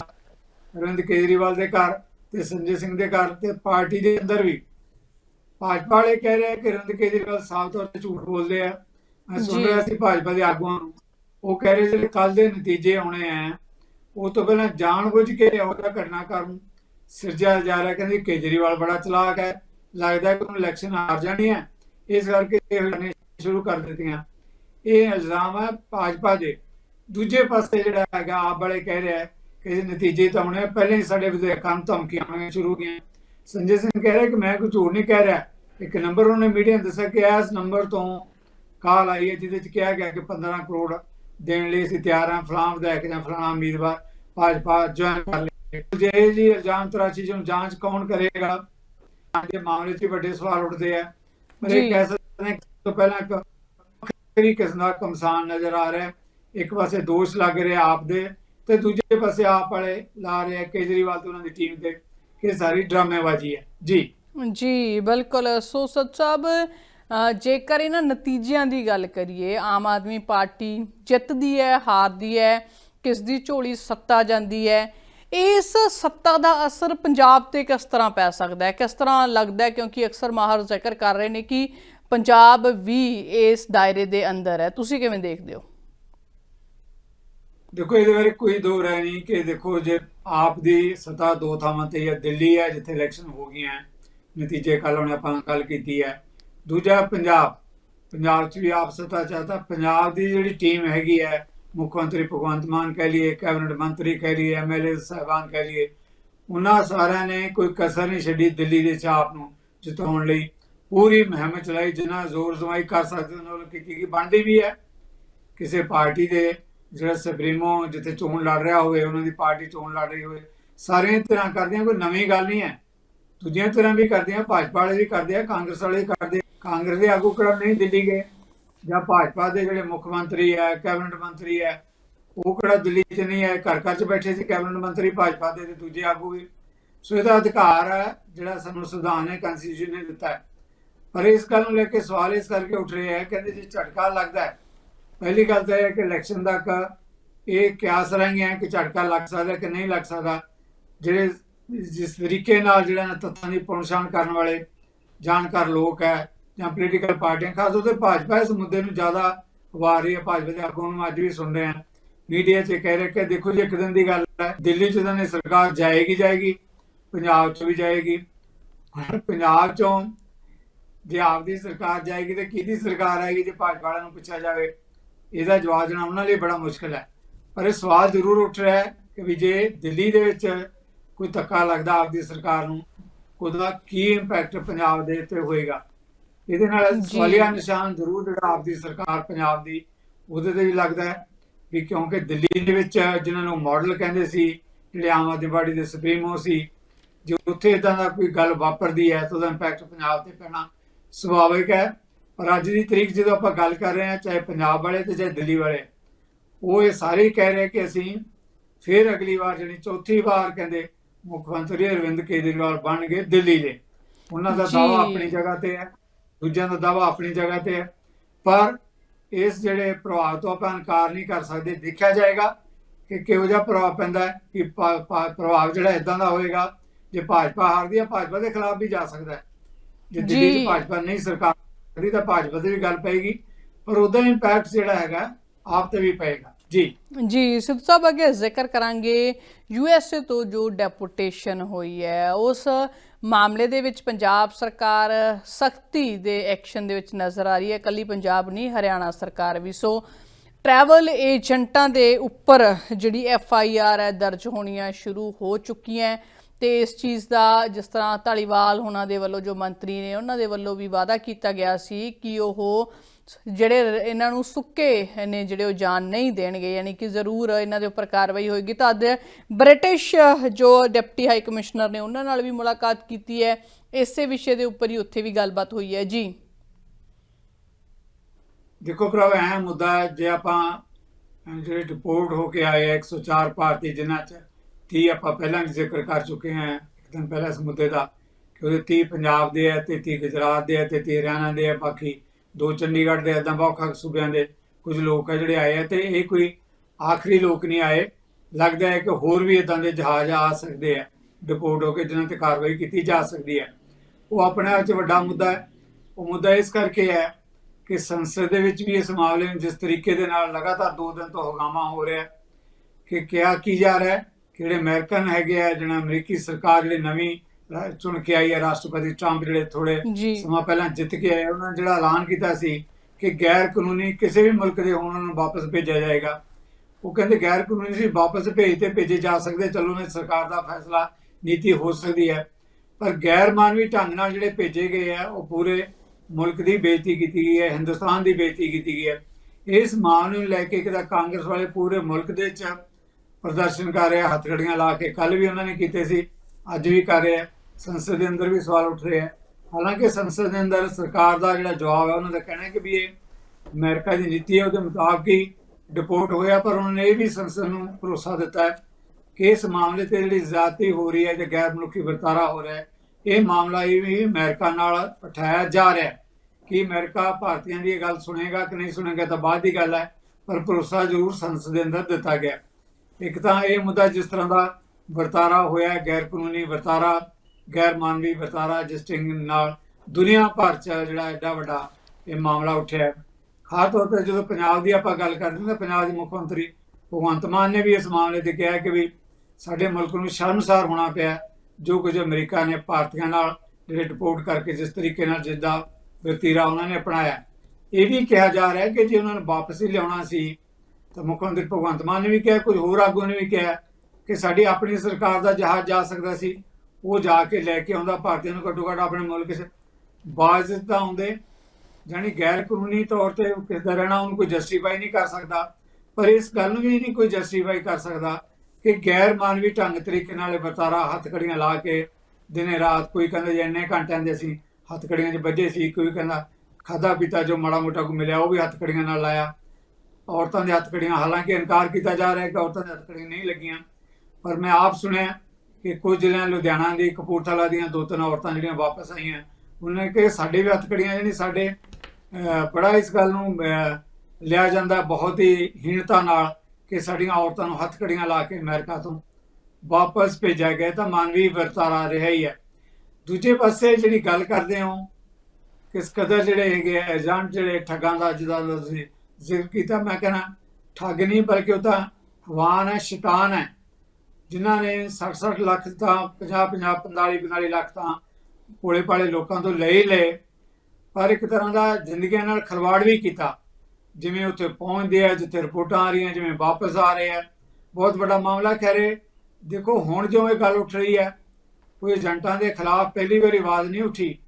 ਅਰਵਿੰਦ ਕੇਜਰੀਵਾਲ ਦੇ ਘਰ ਤੇ ਸੰਜੇ ਸਿੰਘ ਦੇ ਘਰ ਤੇ ਪਾਰਟੀ ਦੇ ਅੰਦਰ ਵੀ। ਭਾਜਪਾ ਵਾਲੇ ਕਹਿ ਰਹੇ ਕਿ ਅਰਵਿੰਦ ਕੇਜਰੀਵਾਲ ਸਾਫ਼ ਤੌਰ ਤੇ ਝੂਠ ਬੋਲਦੇ ਆ। ਮੈਂ ਸੁਣ ਜੀ। ਰਿਹਾ ਸੀ ਭਾਜਪਾ ਦੇ ਆਗੂਆਂ ਨੂੰ। ਉਹ ਕਹਿ ਰਹੇ ਜਿਹੜੇ ਕੱਲ ਦੇ ਨਤੀਜੇ ਆਉਣੇ ਆ। ਉਹ ਤੋਂ ਪਹਿਲਾਂ ਜਾਣਬੁੱਝ ਕੇ ਉਹਦਾ ਘਟਨਾਕ੍ਰਮ ਸਿਰਜਿਆ ਜਾ ਰਿਹਾ। ਕਹਿੰਦੇ ਕੇਜਰੀਵਾਲ ਬੜਾ ਚਲਾਕ ਹੈ। ਲੱਗਦਾ ਕਿ ਉਹਨੂੰ ਇਲੈਕਸ਼ਨ ਹਾਰ ਜਾਣੀ ਹੈ। ਇਸ ਕਰਕੇ ਇਹ ਕਰਨੇ ਸ਼ੁਰੂ ਕਰ ਦਿੱਤੀਆਂ। ਇਹ ਇਲਜ਼ਾਮ ਹੈ ਭਾਜਪਾ ਦੇ। ਦੂਜੇ ਪਾਸੇ ਜਿਹੜਾ ਹੈਗਾ ਆਪ ਵਾਲੇ ਕਹਿ ਰਿਹਾ ਕਿ ਇਹ ਨਤੀਜੇ ਤਾਂ ਆ, ਪਹਿਲਾਂ ਹੀ ਸਾਡੇ ਵਿਧਾਇਕਾਂ ਨੂੰ ਧਮਕੀਆਂ ਆਉਣੀਆਂ ਸ਼ੁਰੂ ਹੋ ਗਈਆਂ। ਸੰਜੇ ਸਿੰਘ ਕਹਿ ਰਿਹਾ ਕਿ ਮੈਂ ਕੋਈ ਝੂਠ ਨਹੀਂ ਕਹਿ ਰਿਹਾ। ਇੱਕ ਨੰਬਰ ਉਹਨੇ ਮੀਡੀਆ ਨੂੰ ਦੱਸਿਆ ਕਿ ਇਸ ਨੰਬਰ ਤੋਂ ਕਾਲ ਆਈ ਹੈ ਜਿਹਦੇ ਚ ਕਿਹਾ ਗਿਆ ਕਿ 15 ਕਰੋੜ ਦੇਣ ਲਈ ਅਸੀਂ ਤਿਆਰ ਹਾਂ ਫਲਾਣਾ ਵਿਧਾਇਕ ਜਾਂ ਫਲਾਣਾ ਉਮੀਦਵਾਰ ਭਾਜਪਾ ਜੁਆਇਨ ਕਰ ਲੇ ਜੇ ਜੀ ਇਲਜ਼ਾਮ ਤਰਾਸ਼ੀ ਨੂੰ ਜਾਂਚ ਕੌਣ ਕਰੇਗਾ? ਦੇ ਮਾਮਲੇ 'ਚ ਵੱਡੇ ਸਵਾਲ ਉੱਠਦੇ ਆ। ਜੀ। ਇਹ ਕਹਿ ਸਕਦੇ ਤੋਂ ਪਹਿਲਾਂ ਇੱਕ ਵੱਖਰੀ ਕਿਸਮ ਦਾ ਕਮਸਾਨ ਨਜ਼ਰ ਆ ਰਿਹਾ ਇੱਕ ਪਾਸੇ ਦੋਸ਼ ਲੱਗ ਰਿਹਾ ਆਪ ਦੇ ਤੇ ਦੂਜੇ ਪਾਸੇ ਆਪ ਵਾਲੇ ਲਾ ਰਹੇ ਕੇਜਰੀਵਾਲ ਤੇ ਉਹਨਾਂ ਦੀ ਟੀਮ ਤੇ ਕਿ ਸਾਰੀ ਡਰਾਮੇਬਾਜ਼ੀ ਹੈ। ਜੀ। ਜੀ, ਬਿਲਕੁਲ। ਸੋ ਸੱਚ ਸਾਹਿਬ ਜੇਕਰ ਇਹਨਾਂ ਨਤੀਜਿਆਂ ਦੀ ਗੱਲ ਕਰੀਏ, ਆਮ ਆਦਮੀ ਪਾਰਟੀ ਜਿੱਤਦੀ ਹੈ, ਹਾਰਦੀ ਹੈ ਕਿਸ ਦੀ ਝੋਲੀ ਸੱਤਾ ਜਾਂਦੀ ਹੈ, ਇਸ ਸੱਤਾ ਦਾ ਅਸਰ ਪੰਜਾਬ ਤੇ ਕਿਸ ਤਰ੍ਹਾਂ ਪੈ ਸਕਦਾ ਹੈ? ਕਿਸ ਤਰ੍ਹਾਂ ਲੱਗਦਾ ਹੈ? ਕਿਉਂਕਿ ਅਕਸਰ ਮਾਹਰ ਜ਼ਿਕਰ ਕਰ ਰਹੇ ਨੇ ਕਿ ਪੰਜਾਬ ਵੀ ਇਸ ਦਾਇਰੇ ਦੇ ਅੰਦਰ ਹੈ। ਤੁਸੀਂ ਕਿਵੇਂ ਦੇਖਦੇ ਹੋ? ਦੇਖੋ, ਇਹਦੇ ਬਾਰੇ ਕੋਈ ਦੋ ਰਾਏ ਨਹੀਂ ਕਿ ਦੇਖੋ, ਜੇ ਆਪ ਦੀ ਸਤਾ ਦੋ ਥਾਵਾਂ ਤੇ ਹੈ ਦਿੱਲੀ ਹੈ, ਜਿੱਥੇ ਇਲੈਕਸ਼ਨ ਹੋ ਗਈਆਂ, ਨਤੀਜੇ ਕੱਲ ਹੁਣ ਆਪਾਂ ਗੱਲ ਕੀਤੀ ਹੈ। ਦੂਜਾ, ਪੰਜਾਬ। ਪੰਜਾਬ 'ਚ ਵੀ ਆਪ ਸਤਾ ਚਾਹਤਾ ਪੰਜਾਬ ਦੀ ਜਿਹੜੀ ਟੀਮ ਹੈਗੀ ਹੈ, ਮੁੱਖ ਮੰਤਰੀ ਭਗਵੰਤ ਮਾਨ ਕਹਿ ਲਈਏ ਕੈਬਨਿਟ ਮੰਤਰੀ ਕਹਿ ਲਈਏ ਐਮਐਲਏ ਸਾਹਿਬਾਨ ਕਹਿ ਲਈਏ, ਉਹਨਾਂ ਸਾਰਿਆਂ ਨੇ ਕੋਈ ਕਸਰ ਨਹੀਂ ਛੱਡੀ ਦਿੱਲੀ ਦੇ ਚਾਪ ਨੂੰ ਜਿਤਾਉਣ ਲਈ। ਪੂਰੀ ਮੁਹਿੰਮ ਚਲਾਈ ਜਿੰਨਾ ਜ਼ੋਰ ਜ਼ਮਾਈ ਕਰ ਸਕਦੇ ਉਹਨਾਂ ਵੱਲੋਂ ਕੀਤੀ ਗਈ ਬਣਦੀ ਵੀ ਹੈ। ਕਿਸੇ ਪਾਰਟੀ ਦੇ ਜਿਹੜਾ ਸੁਪਰੀਮੋ ਜਿੱਥੇ ਚੋਣ ਲੜ ਰਿਹਾ ਹੋਵੇ, ਉਹਨਾਂ ਦੀ ਪਾਰਟੀ ਚੋਣ ਲੜ ਰਹੀ ਹੋਵੇ ਸਾਰੇ ਤਰ੍ਹਾਂ ਕਰਦੇ ਆ ਕੋਈ ਨਵੀਂ ਗੱਲ ਨਹੀਂ ਹੈ। ਦੂਜੀਆਂ ਤਰ੍ਹਾਂ ਵੀ ਕਰਦੇ ਆ ਭਾਜਪਾ ਵਾਲੇ ਵੀ ਕਰਦੇ ਆ, ਕਾਂਗਰਸ ਵਾਲੇ ਵੀ ਕਰਦੇ। ਕਾਂਗਰਸ ਦੇ ਆਗੂ ਕਿਹੜਾ ਨਹੀਂ ਦਿੱਲੀ ਗਏ? ਜਾਂ ਭਾਜਪਾ ਦੇ ਜਿਹੜੇ ਮੁੱਖ ਮੰਤਰੀ ਹੈ, ਕੈਬਨਿਟ ਮੰਤਰੀ ਹੈ, ਉਹ ਕਿਹੜਾ ਦਿੱਲੀ 'ਚ ਨਹੀਂ ਹੈ, ਘਰ ਘਰ 'ਚ ਬੈਠੇ ਸੀ ਕੈਬਨਿਟ ਮੰਤਰੀ, ਭਾਜਪਾ ਦੇ ਤੇ ਦੂਜੇ ਆਗੂ ਵੀ। ਸੋ ਇਹਦਾ ਅਧਿਕਾਰ ਹੈ, ਜਿਹੜਾ ਸਾਨੂੰ ਸੰਵਿਧਾਨ ਨੇ ਕਨਸਟੀਟਿਊਸ਼ਨ ਨੇ ਦਿੱਤਾ ਹੈ। ਪਰ ਇਸ ਗੱਲ ਨੂੰ ਲੈ ਕੇ ਸਵਾਲ ਇਸ ਕਰਕੇ ਉੱਠ ਰਹੇ ਹੈ ਕਹਿੰਦੇ ਜੀ ਝਟਕਾ ਲੱਗਦਾ ਹੈ। ਪਹਿਲੀ ਗੱਲ ਤਾਂ ਇਹ ਹੈ ਕਿ ਇਲੈਕਸ਼ਨ ਤੱਕ ਇਹ ਕਿਆਸ ਰਹੇ ਹੈ ਕਿ ਝਟਕਾ ਲੱਗ ਸਕਦਾ ਕਿ ਨਹੀਂ ਲੱਗ ਸਕਦਾ। ਜਿਹੜੇ ਜਿਸ ਤਰੀਕੇ ਨਾਲ ਜਿਹੜਾ ਇਹਨਾਂ ਤੱਤਾਂ ਦੀ ਪਹੁੰਚਾਣ ਕਰਨ ਵਾਲੇ ਜਾਣਕਾਰ ਲੋਕ ਹੈ ਜਾਂ ਪੋਲੀਟੀਕਲ ਪਾਰਟੀਆਂ, ਖਾਸ ਤੌਰ ਤੇ ਭਾਜਪਾ, ਇਸ ਮੁੱਦੇ ਨੂੰ ਜ਼ਿਆਦਾ ਵਾਰ ਰਹੀ ਹੈ। ਭਾਜਪਾ ਦੇ ਆਗੂਆਂ ਨੂੰ ਅੱਜ ਵੀ ਸੁਣ ਰਹੇ ਹਾਂ। ਮੀਡੀਆ 'ਚ ਕਹਿ ਰਹੇ ਕਿ ਦੇਖੋ ਜੀ, ਇੱਕ ਦਿਨ ਦੀ ਗੱਲ ਹੈ। ਦਿੱਲੀ 'ਚ ਤਾਂ ਨੇ ਸਰਕਾਰ ਜਾਏਗੀ ਜਾਏਗੀ, ਪੰਜਾਬ 'ਚ ਵੀ ਜਾਏਗੀ। ਹੁਣ ਪੰਜਾਬ 'ਚੋਂ ਜੇ ਆਪਦੀ ਸਰਕਾਰ ਜਾਏਗੀ ਤੇ ਕਿਹਦੀ ਸਰਕਾਰ ਆਏਗੀ ਜੇ ਭਾਜਪਾ ਵਾਲਿਆਂ ਨੂੰ ਪੁੱਛਿਆ ਜਾਵੇ? ਇਹਦਾ ਜਵਾਬ ਦੇਣਾ ਉਹਨਾਂ ਲਈ ਬੜਾ ਮੁਸ਼ਕਲ ਹੈ। ਪਰ ਇਹ ਸਵਾਲ ਜ਼ਰੂਰ ਉੱਠ ਰਿਹਾ ਹੈ ਕਿ ਵੀ ਜੇ ਦਿੱਲੀ ਦੇ ਵਿੱਚ ਕੋਈ ਧੱਕਾ ਲੱਗਦਾ ਆਪਦੀ ਸਰਕਾਰ ਨੂੰ ਉਹਦਾ ਕੀ ਇੰਪੈਕਟ ਪੰਜਾਬ ਦੇ ਉੱਤੇ ਹੋਏਗਾ? ਇਹਦੇ ਨਾਲ। ਸਵਾਲੀਆ ਨਿਸ਼ਾਨ ਜ਼ਰੂਰ ਜਿਹੜਾ ਆਪਦੀ ਸਰਕਾਰ ਪੰਜਾਬ ਦੀ ਉਹਦੇ ਤੇ ਵੀ ਲੱਗਦਾ ਹੈ ਵੀ ਕਿਉਂਕਿ ਦਿੱਲੀ ਦੇ ਵਿੱਚ ਜਿਨ੍ਹਾਂ ਨੂੰ ਮਾਡਲ ਕਹਿੰਦੇ ਸੀ ਜਿਹੜੇ ਆਮ ਆਦਮੀ ਪਾਰਟੀ ਦੇ ਸੁਪਰੀਮੋ ਸੀ ਜੇ ਉੱਥੇ ਇਦਾਂ ਦਾ ਕੋਈ ਗੱਲ ਵਾਪਰਦੀ ਹੈ ਤਾਂ ਉਹਦਾ ਇੰਪੈਕਟ ਪੰਜਾਬ ਤੇ ਪੈਣਾ। ਸੁਭਾਵਿਕ ਹੈ। ਪਰ ਅੱਜ ਦੀ ਤਰੀਕ ਜਦੋਂ ਆਪਾਂ ਗੱਲ ਕਰ ਰਹੇ ਹਾਂ ਚਾਹੇ ਪੰਜਾਬ ਵਾਲੇ ਤੇ ਚਾਹੇ ਦਿੱਲੀ ਵਾਲੇ ਉਹ ਇਹ ਸਾਰੇ ਕਹਿ ਰਹੇ ਕਿ ਅਸੀਂ ਫਿਰ ਅਗਲੀ ਵਾਰ ਜਿਹੜੀ ਚੌਥੀ ਵਾਰ ਕਹਿੰਦੇ ਮੁੱਖ ਮੰਤਰੀ ਅਰਵਿੰਦ ਕੇਜਰੀਵਾਲ ਬਣਨਗੇ ਦਿੱਲੀ ਦੇ। ਉਹਨਾਂ ਦਾ। ਦਾਵਾ ਆਪਣੀ ਜਗ੍ਹਾ ਤੇ ਹੈ ਦੂਜਿਆਂ ਦਾ ਦਾਵਾ ਆਪਣੀ ਜਗ੍ਹਾ ਤੇ ਹੈ। ਪਰ ਇਸ ਜਿਹੜੇ ਪ੍ਰਭਾਵ ਤੋਂ ਆਪਾਂ ਇਨਕਾਰ ਨਹੀਂ ਕਰ ਸਕਦੇ ਦੇਖਿਆ ਜਾਏਗਾ ਕਿ ਕਿਹੋ ਜਿਹਾ ਪ੍ਰਭਾਵ ਪੈਂਦਾ ਹੈ ਕਿ ਪ੍ਰਭਾਵ ਜਿਹੜਾ ਇਦਾਂ ਦਾ ਹੋਏਗਾ ਜੇ ਭਾਜਪਾ ਹਾਰਦੀ ਹੈ ਭਾਜਪਾ ਦੇ ਖਿਲਾਫ ਵੀ ਜਾ ਸਕਦਾ ਹੈ। ਜੇ ਦਿੱਲੀ। 'ਚ ਭਾਜਪਾ ਨਹੀਂ ਸਰਕਾਰ ਕਰਦੀ ਤਾਂ ਭਾਜਪਾ ਵੀ ਗੱਲ ਪਏਗੀ ਪਰ ਉਹਦਾ ਇੰਪੈਕਟ ਜਿਹੜਾ ਹੈਗਾ ਆਪ ਤੇ ਵੀ ਪਏਗਾ। ਜੀ। ਜੀ ਸਿੱਧੂ ਸਾਹਿਬ ਅੱਗੇ ਜ਼ਿਕਰ ਕਰਾਂਗੇ ਯੂਐਸਏ ਤੋਂ ਜੋ ਡੈਪੂਟੇਸ਼ਨ ਹੋਈ ਹੈ ਉਸ ਮਾਮਲੇ ਦੇ ਵਿੱਚ ਪੰਜਾਬ ਸਰਕਾਰ ਸਖਤੀ ਦੇ ਐਕਸ਼ਨ ਦੇ ਵਿੱਚ ਨਜ਼ਰ ਆ ਰਹੀ ਹੈ। ਕੱਲੀ ਪੰਜਾਬ ਨਹੀਂ ਹਰਿਆਣਾ ਸਰਕਾਰ ਵੀ। ਸੋ ਟਰੈਵਲ ਏਜੰਟਾਂ ਦੇ ਉੱਪਰ ਜਿਹੜੀ ਐਫ ਆਈ ਆਰ ਹੈ ਦਰਜ ਹੋਣੀਆਂ ਸ਼ੁਰੂ ਹੋ ਚੁੱਕੀਆਂ। ਹੈ ਤੇ ਇਸ ਚੀਜ਼ ਦਾ ਜਿਸ ਤਰ੍ਹਾਂ ਧਾਲੀਵਾਲ ਉਹਨਾਂ ਦੇ ਵੱਲੋਂ ਜੋ ਮੰਤਰੀ ਨੇ ਉਹਨਾਂ ਦੇ ਵੱਲੋਂ ਵੀ ਵਾਅਦਾ ਕੀਤਾ ਗਿਆ ਸੀ ਕਿ ਉਹ ਜਿਹੜੇ ਇਹਨਾਂ ਨੂੰ ਸੁੱਕੇ ਨੇ, ਜਿਹੜੇ ਉਹ ਜਾਨ ਨਹੀਂ ਦੇਣਗੇ, ਯਾਨੀ ਕਿ ਜ਼ਰੂਰ ਇਹਨਾਂ ਦੇ ਉੱਪਰ ਕਾਰਵਾਈ ਹੋਏਗੀ। ਤਾਂ ਅੱਜ ਬ੍ਰਿਟਿਸ਼ ਜੋ ਡਿਪਟੀ ਹਾਈ ਕਮਿਸ਼ਨਰ ਨੇ ਉਹਨਾਂ ਨਾਲ ਵੀ ਮੁਲਾਕਾਤ ਕੀਤੀ ਹੈ। ਇਸੇ ਵਿਸ਼ੇ ਦੇ ਉੱਪਰ ਹੀ ਉੱਥੇ ਵੀ ਗੱਲਬਾਤ ਹੋਈ ਹੈ। ਜੀ। ਦੇਖੋ ਭਰਾਵਾ ਇਹ ਮੁੱਦਾ ਜੇ ਆਪਾਂ ਜਿਹੜੇ ਰਿਪੋਰਟ ਹੋ ਕੇ ਆਏ ਆ 104 ਭਾਰਤੀ ਜਿਨ੍ਹਾਂ ਚ 30 ਆਪਾਂ ਪਹਿਲਾਂ ਵੀ ਜ਼ਿਕਰ ਕਰ ਚੁੱਕੇ ਹਾਂ, ਇੱਕ ਦਿਨ ਪਹਿਲਾਂ ਇਸ ਮੁੱਦੇ ਦਾ, ਕਿ ਉਹਦੇ 30 ਪੰਜਾਬ ਦੇ ਆ ਤੇ 30 ਗੁਜਰਾਤ ਦੇ ਆ ਤੇ 30 ਹਰਿਆਣਾ ਦੇ ਆ, ਬਾਕੀ ਦੋ ਚੰਡੀਗੜ੍ਹ ਦੇ ਏਦਾਂ ਬਹੁਤ ਖਾਸ ਸੂਬਿਆਂ ਦੇ ਕੁਝ ਲੋਕ ਆ ਜਿਹੜੇ ਆਏ ਆ ਤੇ ਇਹ ਕੋਈ ਆਖਰੀ ਲੋਕ ਨਹੀਂ ਆਏ। ਲੱਗਦਾ ਹੈ ਕਿ ਹੋਰ ਵੀ ਇਦਾਂ ਦੇ ਜਹਾਜ਼ ਆ ਸਕਦੇ ਆ, ਡਿਪੋਰਟ ਹੋ ਕੇ ਜਿਨ੍ਹਾਂ ਤੇ ਕਾਰਵਾਈ ਕੀਤੀ ਜਾ ਸਕਦੀ ਹੈ ਉਹ ਆਪਣੇ ਆਪ ਚ ਵੱਡਾ ਮੁੱਦਾ ਹੈ। ਉਹ ਮੁੱਦਾ ਇਸ ਕਰਕੇ ਹੈ ਕਿ ਸੰਸਦ ਦੇ ਵਿੱਚ ਵੀ ਇਸ ਮਾਮਲੇ ਨੂੰ ਜਿਸ ਤਰੀਕੇ ਦੇ ਨਾਲ ਲਗਾਤਾਰ 2 ਦਿਨ ਤੋਂ ਹਗਾਮਾ ਹੋ ਰਿਹਾ ਕਿ ਕਿਹਾ ਕੀ ਜਾ ਰਿਹਾ ਹੈ ਕਿ ਜਿਹੜੇ ਅਮਰੀਕਨ ਹੈਗੇ ਆ ਜਿਹੜਾ ਅਮਰੀਕੀ ਸਰਕਾਰ ਜਿਹੜੀ ਨਵੀਂ ਚੁਣ ਕੇ ਆਈ ਹੈ ਰਾਸ਼ਟਰਪਤੀ ਟਰੰਪ ਜਿਹੜੇ ਥੋੜੇ ਸਮਾਂ ਪਹਿਲਾਂ ਜਿੱਤ ਕੇ ਆਏ ਉਹਨਾਂ ਨੇ ਜਿਹੜਾ ਐਲਾਨ ਕੀਤਾ ਸੀ ਕਿ ਗੈਰ ਕਾਨੂੰਨੀ ਕਿਸੇ ਵੀ ਮੁਲਕ ਦੇ ਹੋਣ ਉਹਨਾਂ ਨੂੰ ਵਾਪਸ ਭੇਜਿਆ ਜਾਏਗਾ। ਉਹ ਕਹਿੰਦੇ ਗੈਰ ਕਾਨੂੰਨੀ ਸੀ ਵਾਪਸ ਭੇਜ ਤੇ ਭੇਜੇ ਜਾ ਸਕਦੇ ਚਲੋ ਨੇ ਸਰਕਾਰ ਦਾ ਫੈਸਲਾ ਨੀਤੀ ਹੋ ਸਕਦੀ ਹੈ। ਪਰ ਗੈਰ ਮਾਨਵੀ ਢੰਗ ਨਾਲ ਜਿਹੜੇ ਭੇਜੇ ਗਏ ਆ ਉਹ ਪੂਰੇ ਮੁਲਕ ਦੀ ਬੇਇੱਜ਼ਤੀ ਕੀਤੀ ਗਈ ਹੈ ਹਿੰਦੁਸਤਾਨ ਦੀ ਬੇਇੱਜ਼ਤੀ ਕੀਤੀ ਗਈ ਹੈ। ਇਸ ਮਾਮਲੇ ਨੂੰ ਲੈ ਕੇ ਕਿਦਾ ਕਾਂਗਰਸ ਵਾਲੇ ਪੂਰੇ ਮੁਲਕ ਦੇ ਵਿੱਚ ਪ੍ਰਦਰਸ਼ਨ ਕਰ ਰਿਹਾ ਆ ਹੱਥਕੜੀਆਂ ਲਾ ਕੇ। ਕੱਲ ਵੀ ਉਹਨਾਂ ਨੇ ਕੀਤੇ ਸੀ, ਅੱਜ ਵੀ ਕਰ ਰਿਹਾ। ਸੰਸਦ ਦੇ ਅੰਦਰ ਵੀ ਸਵਾਲ ਉੱਠ ਰਹੇ ਹੈ ਹਾਲਾਂਕਿ ਸੰਸਦ ਦੇ ਅੰਦਰ ਸਰਕਾਰ ਦਾ ਜਿਹੜਾ ਜਵਾਬ ਹੈ, ਉਹਨਾਂ ਦਾ ਕਹਿਣਾ ਹੈ ਕਿ ਵੀ ਇਹ ਅਮਰੀਕਾ ਦੀ ਨੀਤੀ ਹੈ, ਉਹਦੇ ਮੁਤਾਬਕ ਹੀ ਡਿਪੋਰਟ ਹੋਇਆ, ਪਰ ਉਹਨਾਂ ਨੇ ਇਹ ਵੀ ਸੰਸਦ ਨੂੰ ਭਰੋਸਾ ਦਿੱਤਾ ਹੈ ਕਿ ਇਸ ਮਾਮਲੇ ਤੇ ਜਿਹੜੀ ਜ਼ਿਆਦਤੀ ਹੋ ਰਹੀ ਹੈ, ਜਾਂ ਗੈਰ ਮਨੁੱਖੀ ਵਰਤਾਰਾ ਹੋ ਰਿਹਾ ਹੈ, ਇਹ ਮਾਮਲਾ ਇਹ ਵੀ ਅਮਰੀਕਾ ਨਾਲ ਉਠਾਇਆ ਜਾ ਰਿਹਾ ਹੈ ਕਿ ਅਮਰੀਕਾ ਭਾਰਤੀਆਂ ਦੀ ਇਹ ਗੱਲ ਸੁਣੇਗਾ ਕਿ ਨਹੀਂ ਸੁਣੇਗਾ ਤਾਂ ਬਾਅਦ ਦੀ ਗੱਲ ਹੈ, ਪਰ ਭਰੋਸਾ ਜ਼ਰੂਰ ਸੰਸਦ ਦੇ ਅੰਦਰ ਦਿੱਤਾ ਗਿਆ ਇੱਕ ਤਾਂ ਇਹ ਮੁੱਦਾ ਜਿਸ ਤਰ੍ਹਾਂ ਦਾ ਵਰਤਾਰਾ ਹੋਇਆ ਗੈਰ ਕਾਨੂੰਨੀ ਵਰਤਾਰਾ, ਗੈਰ ਮਾਨਵੀ ਵਰਤਾਰਾ, ਜਿਸ ਢੰਗ ਨਾਲ ਦੁਨੀਆ ਭਰ ਚ ਜਿਹੜਾ ਐਡਾ ਵੱਡਾ ਇਹ ਮਾਮਲਾ ਉੱਠਿਆ ਖਾਸ ਤੌਰ ਤੇ ਜਦੋਂ ਪੰਜਾਬ ਦੀ ਆਪਾਂ ਗੱਲ ਕਰਦੇ ਹਾਂ ਤਾਂ ਪੰਜਾਬ ਦੇ ਮੁੱਖ ਮੰਤਰੀ ਭਗਵੰਤ ਮਾਨ ਨੇ ਵੀ ਇਸ ਮਾਮਲੇ ਤੇ ਕਿਹਾ ਕਿ ਵੀ ਸਾਡੇ ਮੁਲਕ ਨੂੰ ਸ਼ਰਮਸਾਰ ਹੋਣਾ ਪਿਆ ਜੋ ਕੁਝ ਅਮਰੀਕਾ ਨੇ ਭਾਰਤੀਆਂ ਨਾਲ ਜਿਹੜੇ ਰਿਪੋਰਟ ਕਰਕੇ ਜਿਸ ਤਰੀਕੇ ਨਾਲ ਜਿੱਦਾਂ ਵਤੀਰਾ ਉਹਨਾਂ ਨੇ ਅਪਣਾਇਆ ਇਹ ਵੀ ਕਿਹਾ ਜਾ ਰਿਹਾ ਕਿ ਜੇ ਉਹਨਾਂ ਨੂੰ ਵਾਪਸ ਹੀ ਲਿਆਉਣਾ ਸੀ ਤਾਂ ਮੁੱਖ ਮੰਤਰੀ ਭਗਵੰਤ ਮਾਨ ਨੇ ਵੀ ਕਿਹਾ ਕੁਝ ਹੋਰ ਆਗੂ ਨੇ ਵੀ ਕਿਹਾ ਕਿ ਸਾਡੀ ਆਪਣੀ ਸਰਕਾਰ ਦਾ ਜਹਾਜ਼ ਜਾ ਸਕਦਾ ਸੀ, ਉਹ ਜਾ ਕੇ ਲੈ ਕੇ ਆਉਂਦਾ, ਭਾਰਤੀਆਂ ਨੂੰ ਘੱਟੋ ਘੱਟ ਆਪਣੇ ਮੁਲਕ 'ਚ ਬਾਜ਼ ਤਾਂ ਆਉਂਦੇ ਜਾਨੀ ਗੈਰ ਕਾਨੂੰਨੀ ਤੌਰ ਤੇ ਕਿਸੇ ਰਹਿਣਾ, ਉਹਨੂੰ ਕੋਈ ਜਸਟੀਫਾਈ ਨਹੀਂ ਕਰ ਸਕਦਾ। ਪਰ ਇਸ ਗੱਲ ਨੂੰ ਵੀ ਨਹੀਂ ਕੋਈ ਜਸਟੀਫਾਈ ਕਰ ਸਕਦਾ ਕਿ ਗੈਰ ਮਾਨਵੀ ਢੰਗ ਤਰੀਕੇ ਨਾਲ ਇਹ ਵਰਤਾਰਾ ਹੱਥਕੜੀਆਂ ਲਾ ਕੇ ਦਿਨੇ ਰਾਤ ਕੋਈ ਕਹਿੰਦਾ ਜੀ ਇੰਨੇ ਘੰਟਿਆਂ ਦੇ ਅਸੀਂ ਹੱਥਕੜੀਆਂ 'ਚ ਵੱਜੇ ਸੀ, ਕੋਈ ਕਹਿੰਦਾ ਖਾਦਾ ਪੀਤਾ ਜੋ ਮਾੜਾ ਮੋਟਾ ਕੋ ਮਿਲਿਆ, ਉਹ ਵੀ ਹੱਥਕੜੀਆਂ ਨਾਲ ਲਾਇਆ। ਔਰਤਾਂ ਦੇ ਹੱਥਕੜੀਆਂ ਹਾਲਾਂਕਿ ਇਨਕਾਰ ਕੀਤਾ ਜਾ ਰਿਹਾ ਹੈ ਕਿ ਔਰਤਾਂ ਦੇ ਹੱਥਕੜੀਆਂ ਨਹੀਂ ਲੱਗੀਆਂ। ਪਰ ਮੈਂ ਆਪ ਸੁਣਿਆ ਕਿ ਕੁਝ ਜ਼ਿਲ੍ਹਿਆਂ ਲੁਧਿਆਣਾ ਦੀ ਕਪੂਰਥਲਾ ਦੀਆਂ ਦੋ ਤਿੰਨ ਔਰਤਾਂ ਜਿਹੜੀਆਂ ਵਾਪਸ ਆਈਆਂ, ਉਹਨਾਂ ਨੇ ਕਿ ਸਾਡੇ ਵੀ ਹੱਥਕੜੀਆਂ ਜਿਹੜੀ ਸਾਡੇ ਬੜਾ ਇਸ ਗੱਲ ਨੂੰ ਲਿਆ ਜਾਂਦਾ ਬਹੁਤ ਹੀ ਹੀਣਤਾ ਨਾਲ ਕਿ ਸਾਡੀਆਂ ਔਰਤਾਂ ਨੂੰ ਹੱਥਕੜੀਆਂ ਲਾ ਕੇ ਅਮਰੀਕਾ ਤੋਂ ਵਾਪਸ ਭੇਜਿਆ ਗਿਆ ਤਾਂ ਮਾਨਵੀ ਵਰਤਾਰਾ ਰਿਹਾ ਹੀ ਹੈ। ਦੂਜੇ ਪਾਸੇ ਜਿਹੜੀ ਗੱਲ ਕਰਦੇ ਹੋ, ਕਿਸ ਕਦਰ ਜਿਹੜੇ ਹੈਗੇ ਆ, ਏਜੰਟ ਜਿਹੜੇ ਠੱਗਾਂ ਦਾ ਜਿਹਦਾ ਤੁਸੀਂ ਜ਼ਿਕਰ ਕੀਤਾ, ਮੈਂ ਕਹਿੰਦਾ ਠੱਗ ਨਹੀਂ, ਬਲਕਿ ਉਹ ਤਾਂ ਹਵਾਨ ਹੈ, ਸ਼ੈਤਾਨ ਹੈ। ਜਿਨ੍ਹਾਂ ਨੇ 60-60 ਲੱਖ ਤਾਂ 50-50 45-45 ਲੱਖ ਤਾਂ ਭੋਲੇ ਪਾਲੇ ਲੋਕਾਂ ਤੋਂ ਲਏ ਹੀ ਲਏ। ਪਰ ਇੱਕ ਤਰ੍ਹਾਂ ਦਾ ਜ਼ਿੰਦਗੀਆਂ ਨਾਲ ਖਿਲਵਾੜ ਵੀ ਕੀਤਾ। ਜਿਵੇਂ ਉੱਥੇ ਪਹੁੰਚਦੇ ਆ, ਜਿੱਥੇ ਰਿਪੋਰਟਾਂ ਆ ਰਹੀਆਂ, ਜਿਵੇਂ ਵਾਪਸ ਆ ਰਹੇ ਆ। ਬਹੁਤ ਵੱਡਾ ਮਾਮਲਾ ਕਹਿ ਦੇਖੋ, ਹੁਣ ਜੋ ਇਹ ਗੱਲ ਉੱਠ ਰਹੀ ਹੈ, ਕੋਈ ਏਜੰਟਾਂ ਦੇ ਖਿਲਾਫ ਪਹਿਲੀ ਵਾਰੀ ਆਵਾਜ਼ ਨਹੀਂ ਉੱਠੀ।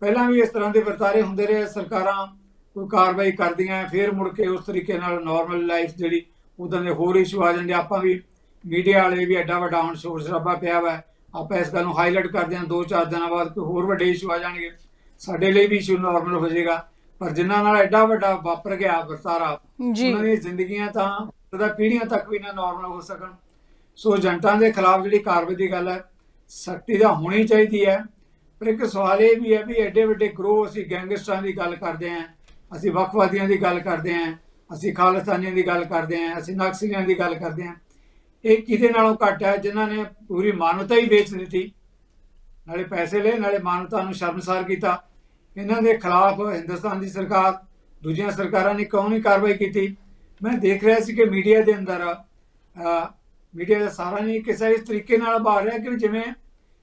ਪਹਿਲਾਂ ਵੀ ਇਸ ਤਰ੍ਹਾਂ ਦੇ ਵਰਤਾਰੇ ਹੁੰਦੇ ਰਹੇ ਸਰਕਾਰਾਂ ਕੋਈ ਕਾਰਵਾਈ ਕਰਦੀਆਂ ਫਿਰ ਮੁੜ ਕੇ ਉਸ ਤਰੀਕੇ ਨਾਲ ਨਾਰਮਲ ਲਾਈਫ ਜਿਹੜੀ ਉਦਾਂ ਦੇ ਹੋਰ ਇਸ਼ੂ ਆ ਜਾਂਦੇ ਆਪਾਂ ਵੀ ਮੀਡੀਆ ਵਾਲੇ ਵੀ ਐਡਾ ਵੱਡਾ ਹੁਣ ਸ਼ੋਰ ਸ਼ਰਾਬਾ ਪਿਆ ਵਾ। ਆਪਾਂ ਇਸ ਗੱਲ ਨੂੰ ਹਾਈਲਾਈਟ ਕਰਦੇ ਹਾਂ ਦੋ ਚਾਰ ਦਿਨਾਂ ਬਾਅਦ ਕੋਈ ਹੋਰ ਵੱਡੇ ਇਸ਼ੂ ਆ ਜਾਣਗੇ। ਸਾਡੇ ਲਈ ਵੀ ਇਸ਼ੂ ਨਾਰਮਲ ਹੋ ਜਾਏਗਾ। ਪਰ ਜਿਨ੍ਹਾਂ ਨਾਲ ਐਡਾ ਵੱਡਾ ਵਾਪਰ ਗਿਆ ਵਰਤਾਰਾ ਉਹਨਾਂ ਦੀਆਂ ਜ਼ਿੰਦਗੀਆਂ ਤਾਂ ਉਹਦਾ ਪੀੜ੍ਹੀਆਂ ਤੱਕ ਵੀ ਨਾ ਨਾਰਮਲ ਹੋ ਸਕਣ। ਸੋ ਏਜੰਟਾਂ ਦੇ ਖਿਲਾਫ ਜਿਹੜੀ ਕਾਰਵਾਈ ਦੀ ਗੱਲ ਹੈ ਸਖਤੀ ਦਾ ਹੋਣੀ ਚਾਹੀਦੀ ਹੈ। ਪਰ ਇੱਕ ਸਵਾਲ ਇਹ ਵੀ ਹੈ ਵੀ ਐਡੇ ਵੱਡੇ ਗਰੋਹ ਅਸੀਂ ਗੈਂਗਸਟਰਾਂ ਦੀ ਗੱਲ ਕਰਦੇ ਹਾਂ ਅਸੀਂ ਵੱਖਵਾਦੀਆਂ ਦੀ ਗੱਲ ਕਰਦੇ ਹਾਂ ਅਸੀਂ ਖਾਲਿਸਤਾਨੀਆਂ ਦੀ ਗੱਲ ਕਰਦੇ ਹਾਂ ਅਸੀਂ ਨਕਸਲੀਆਂ ਦੀ ਗੱਲ ਕਰਦੇ ਹਾਂ। ਇਹ ਕਿਹਦੇ ਨਾਲੋਂ ਘੱਟ ਹੈ? ਜਿਨ੍ਹਾਂ ਨੇ ਪੂਰੀ ਮਾਨਵਤਾ ਹੀ ਵੇਚ ਦਿੱਤੀ। ਨਾਲੇ ਪੈਸੇ ਲਏ ਨਾਲੇ ਮਾਨਵਤਾ ਨੂੰ ਸ਼ਰਮਸਾਰ ਕੀਤਾ। ਇਹਨਾਂ ਦੇ ਖਿਲਾਫ ਹਿੰਦੁਸਤਾਨ ਦੀ ਸਰਕਾਰ ਦੂਜੀਆਂ ਸਰਕਾਰਾਂ ਨੇ ਕਿਉਂ ਨਹੀਂ ਕਾਰਵਾਈ ਕੀਤੀ? ਮੈਂ ਦੇਖ ਰਿਹਾ ਸੀ ਕਿ ਮੀਡੀਆ ਦੇ ਅੰਦਰ ਮੀਡੀਆ ਦਾ ਸਾਰਾ ਨਹੀਂ ਕਿਸੇ ਇਸ ਤਰੀਕੇ ਨਾਲ ਬਾ ਰਿਹਾ ਕਿ ਜਿਵੇਂ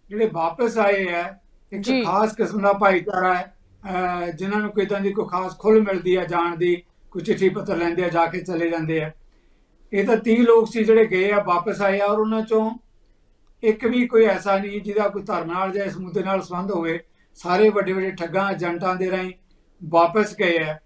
ਜਿਹੜੇ ਵਾਪਸ ਆਏ ਹੈ ਇੱਕ। ਖਾਸ ਕਿਸਮ ਦਾ ਭਾਈਚਾਰਾ ਹੈ। ਜਿਨ੍ਹਾਂ ਨੂੰ ਕੋਈ ਇਦਾਂ ਦੀ ਕੋਈ ਖਾਸ ਖੁੱਲ ਮਿਲਦੀ ਹੈ ਜਾਣ ਦੀ ਕੋਈ ਚਿੱਠੀ ਪੱਤਰ ਲੈਂਦੇ ਆ ਜਾ ਕੇ ਚਲੇ ਜਾਂਦੇ ਆ। ਇਹ ਤਾਂ 30 ਲੋਕ ਸੀ ਜਿਹੜੇ ਗਏ ਆ ਵਾਪਸ ਆਏ ਆ ਔਰ ਉਹਨਾਂ ਚੋਂ ਇੱਕ ਵੀ ਕੋਈ ਐਸਾ ਨਹੀਂ ਜਿਹਦਾ ਕੋਈ ਧਰਮ ਨਾਲ ਜਾਂ ਇਸ ਮੁੱਦੇ ਨਾਲ ਸੰਬੰਧ ਹੋਵੇ। ਸਾਰੇ ਵੱਡੇ ਵੱਡੇ ਠੱਗਾਂ ਏਜੰਟਾਂ ਦੇ ਰਾਹੀਂ ਵਾਪਸ ਗਏ ਆ।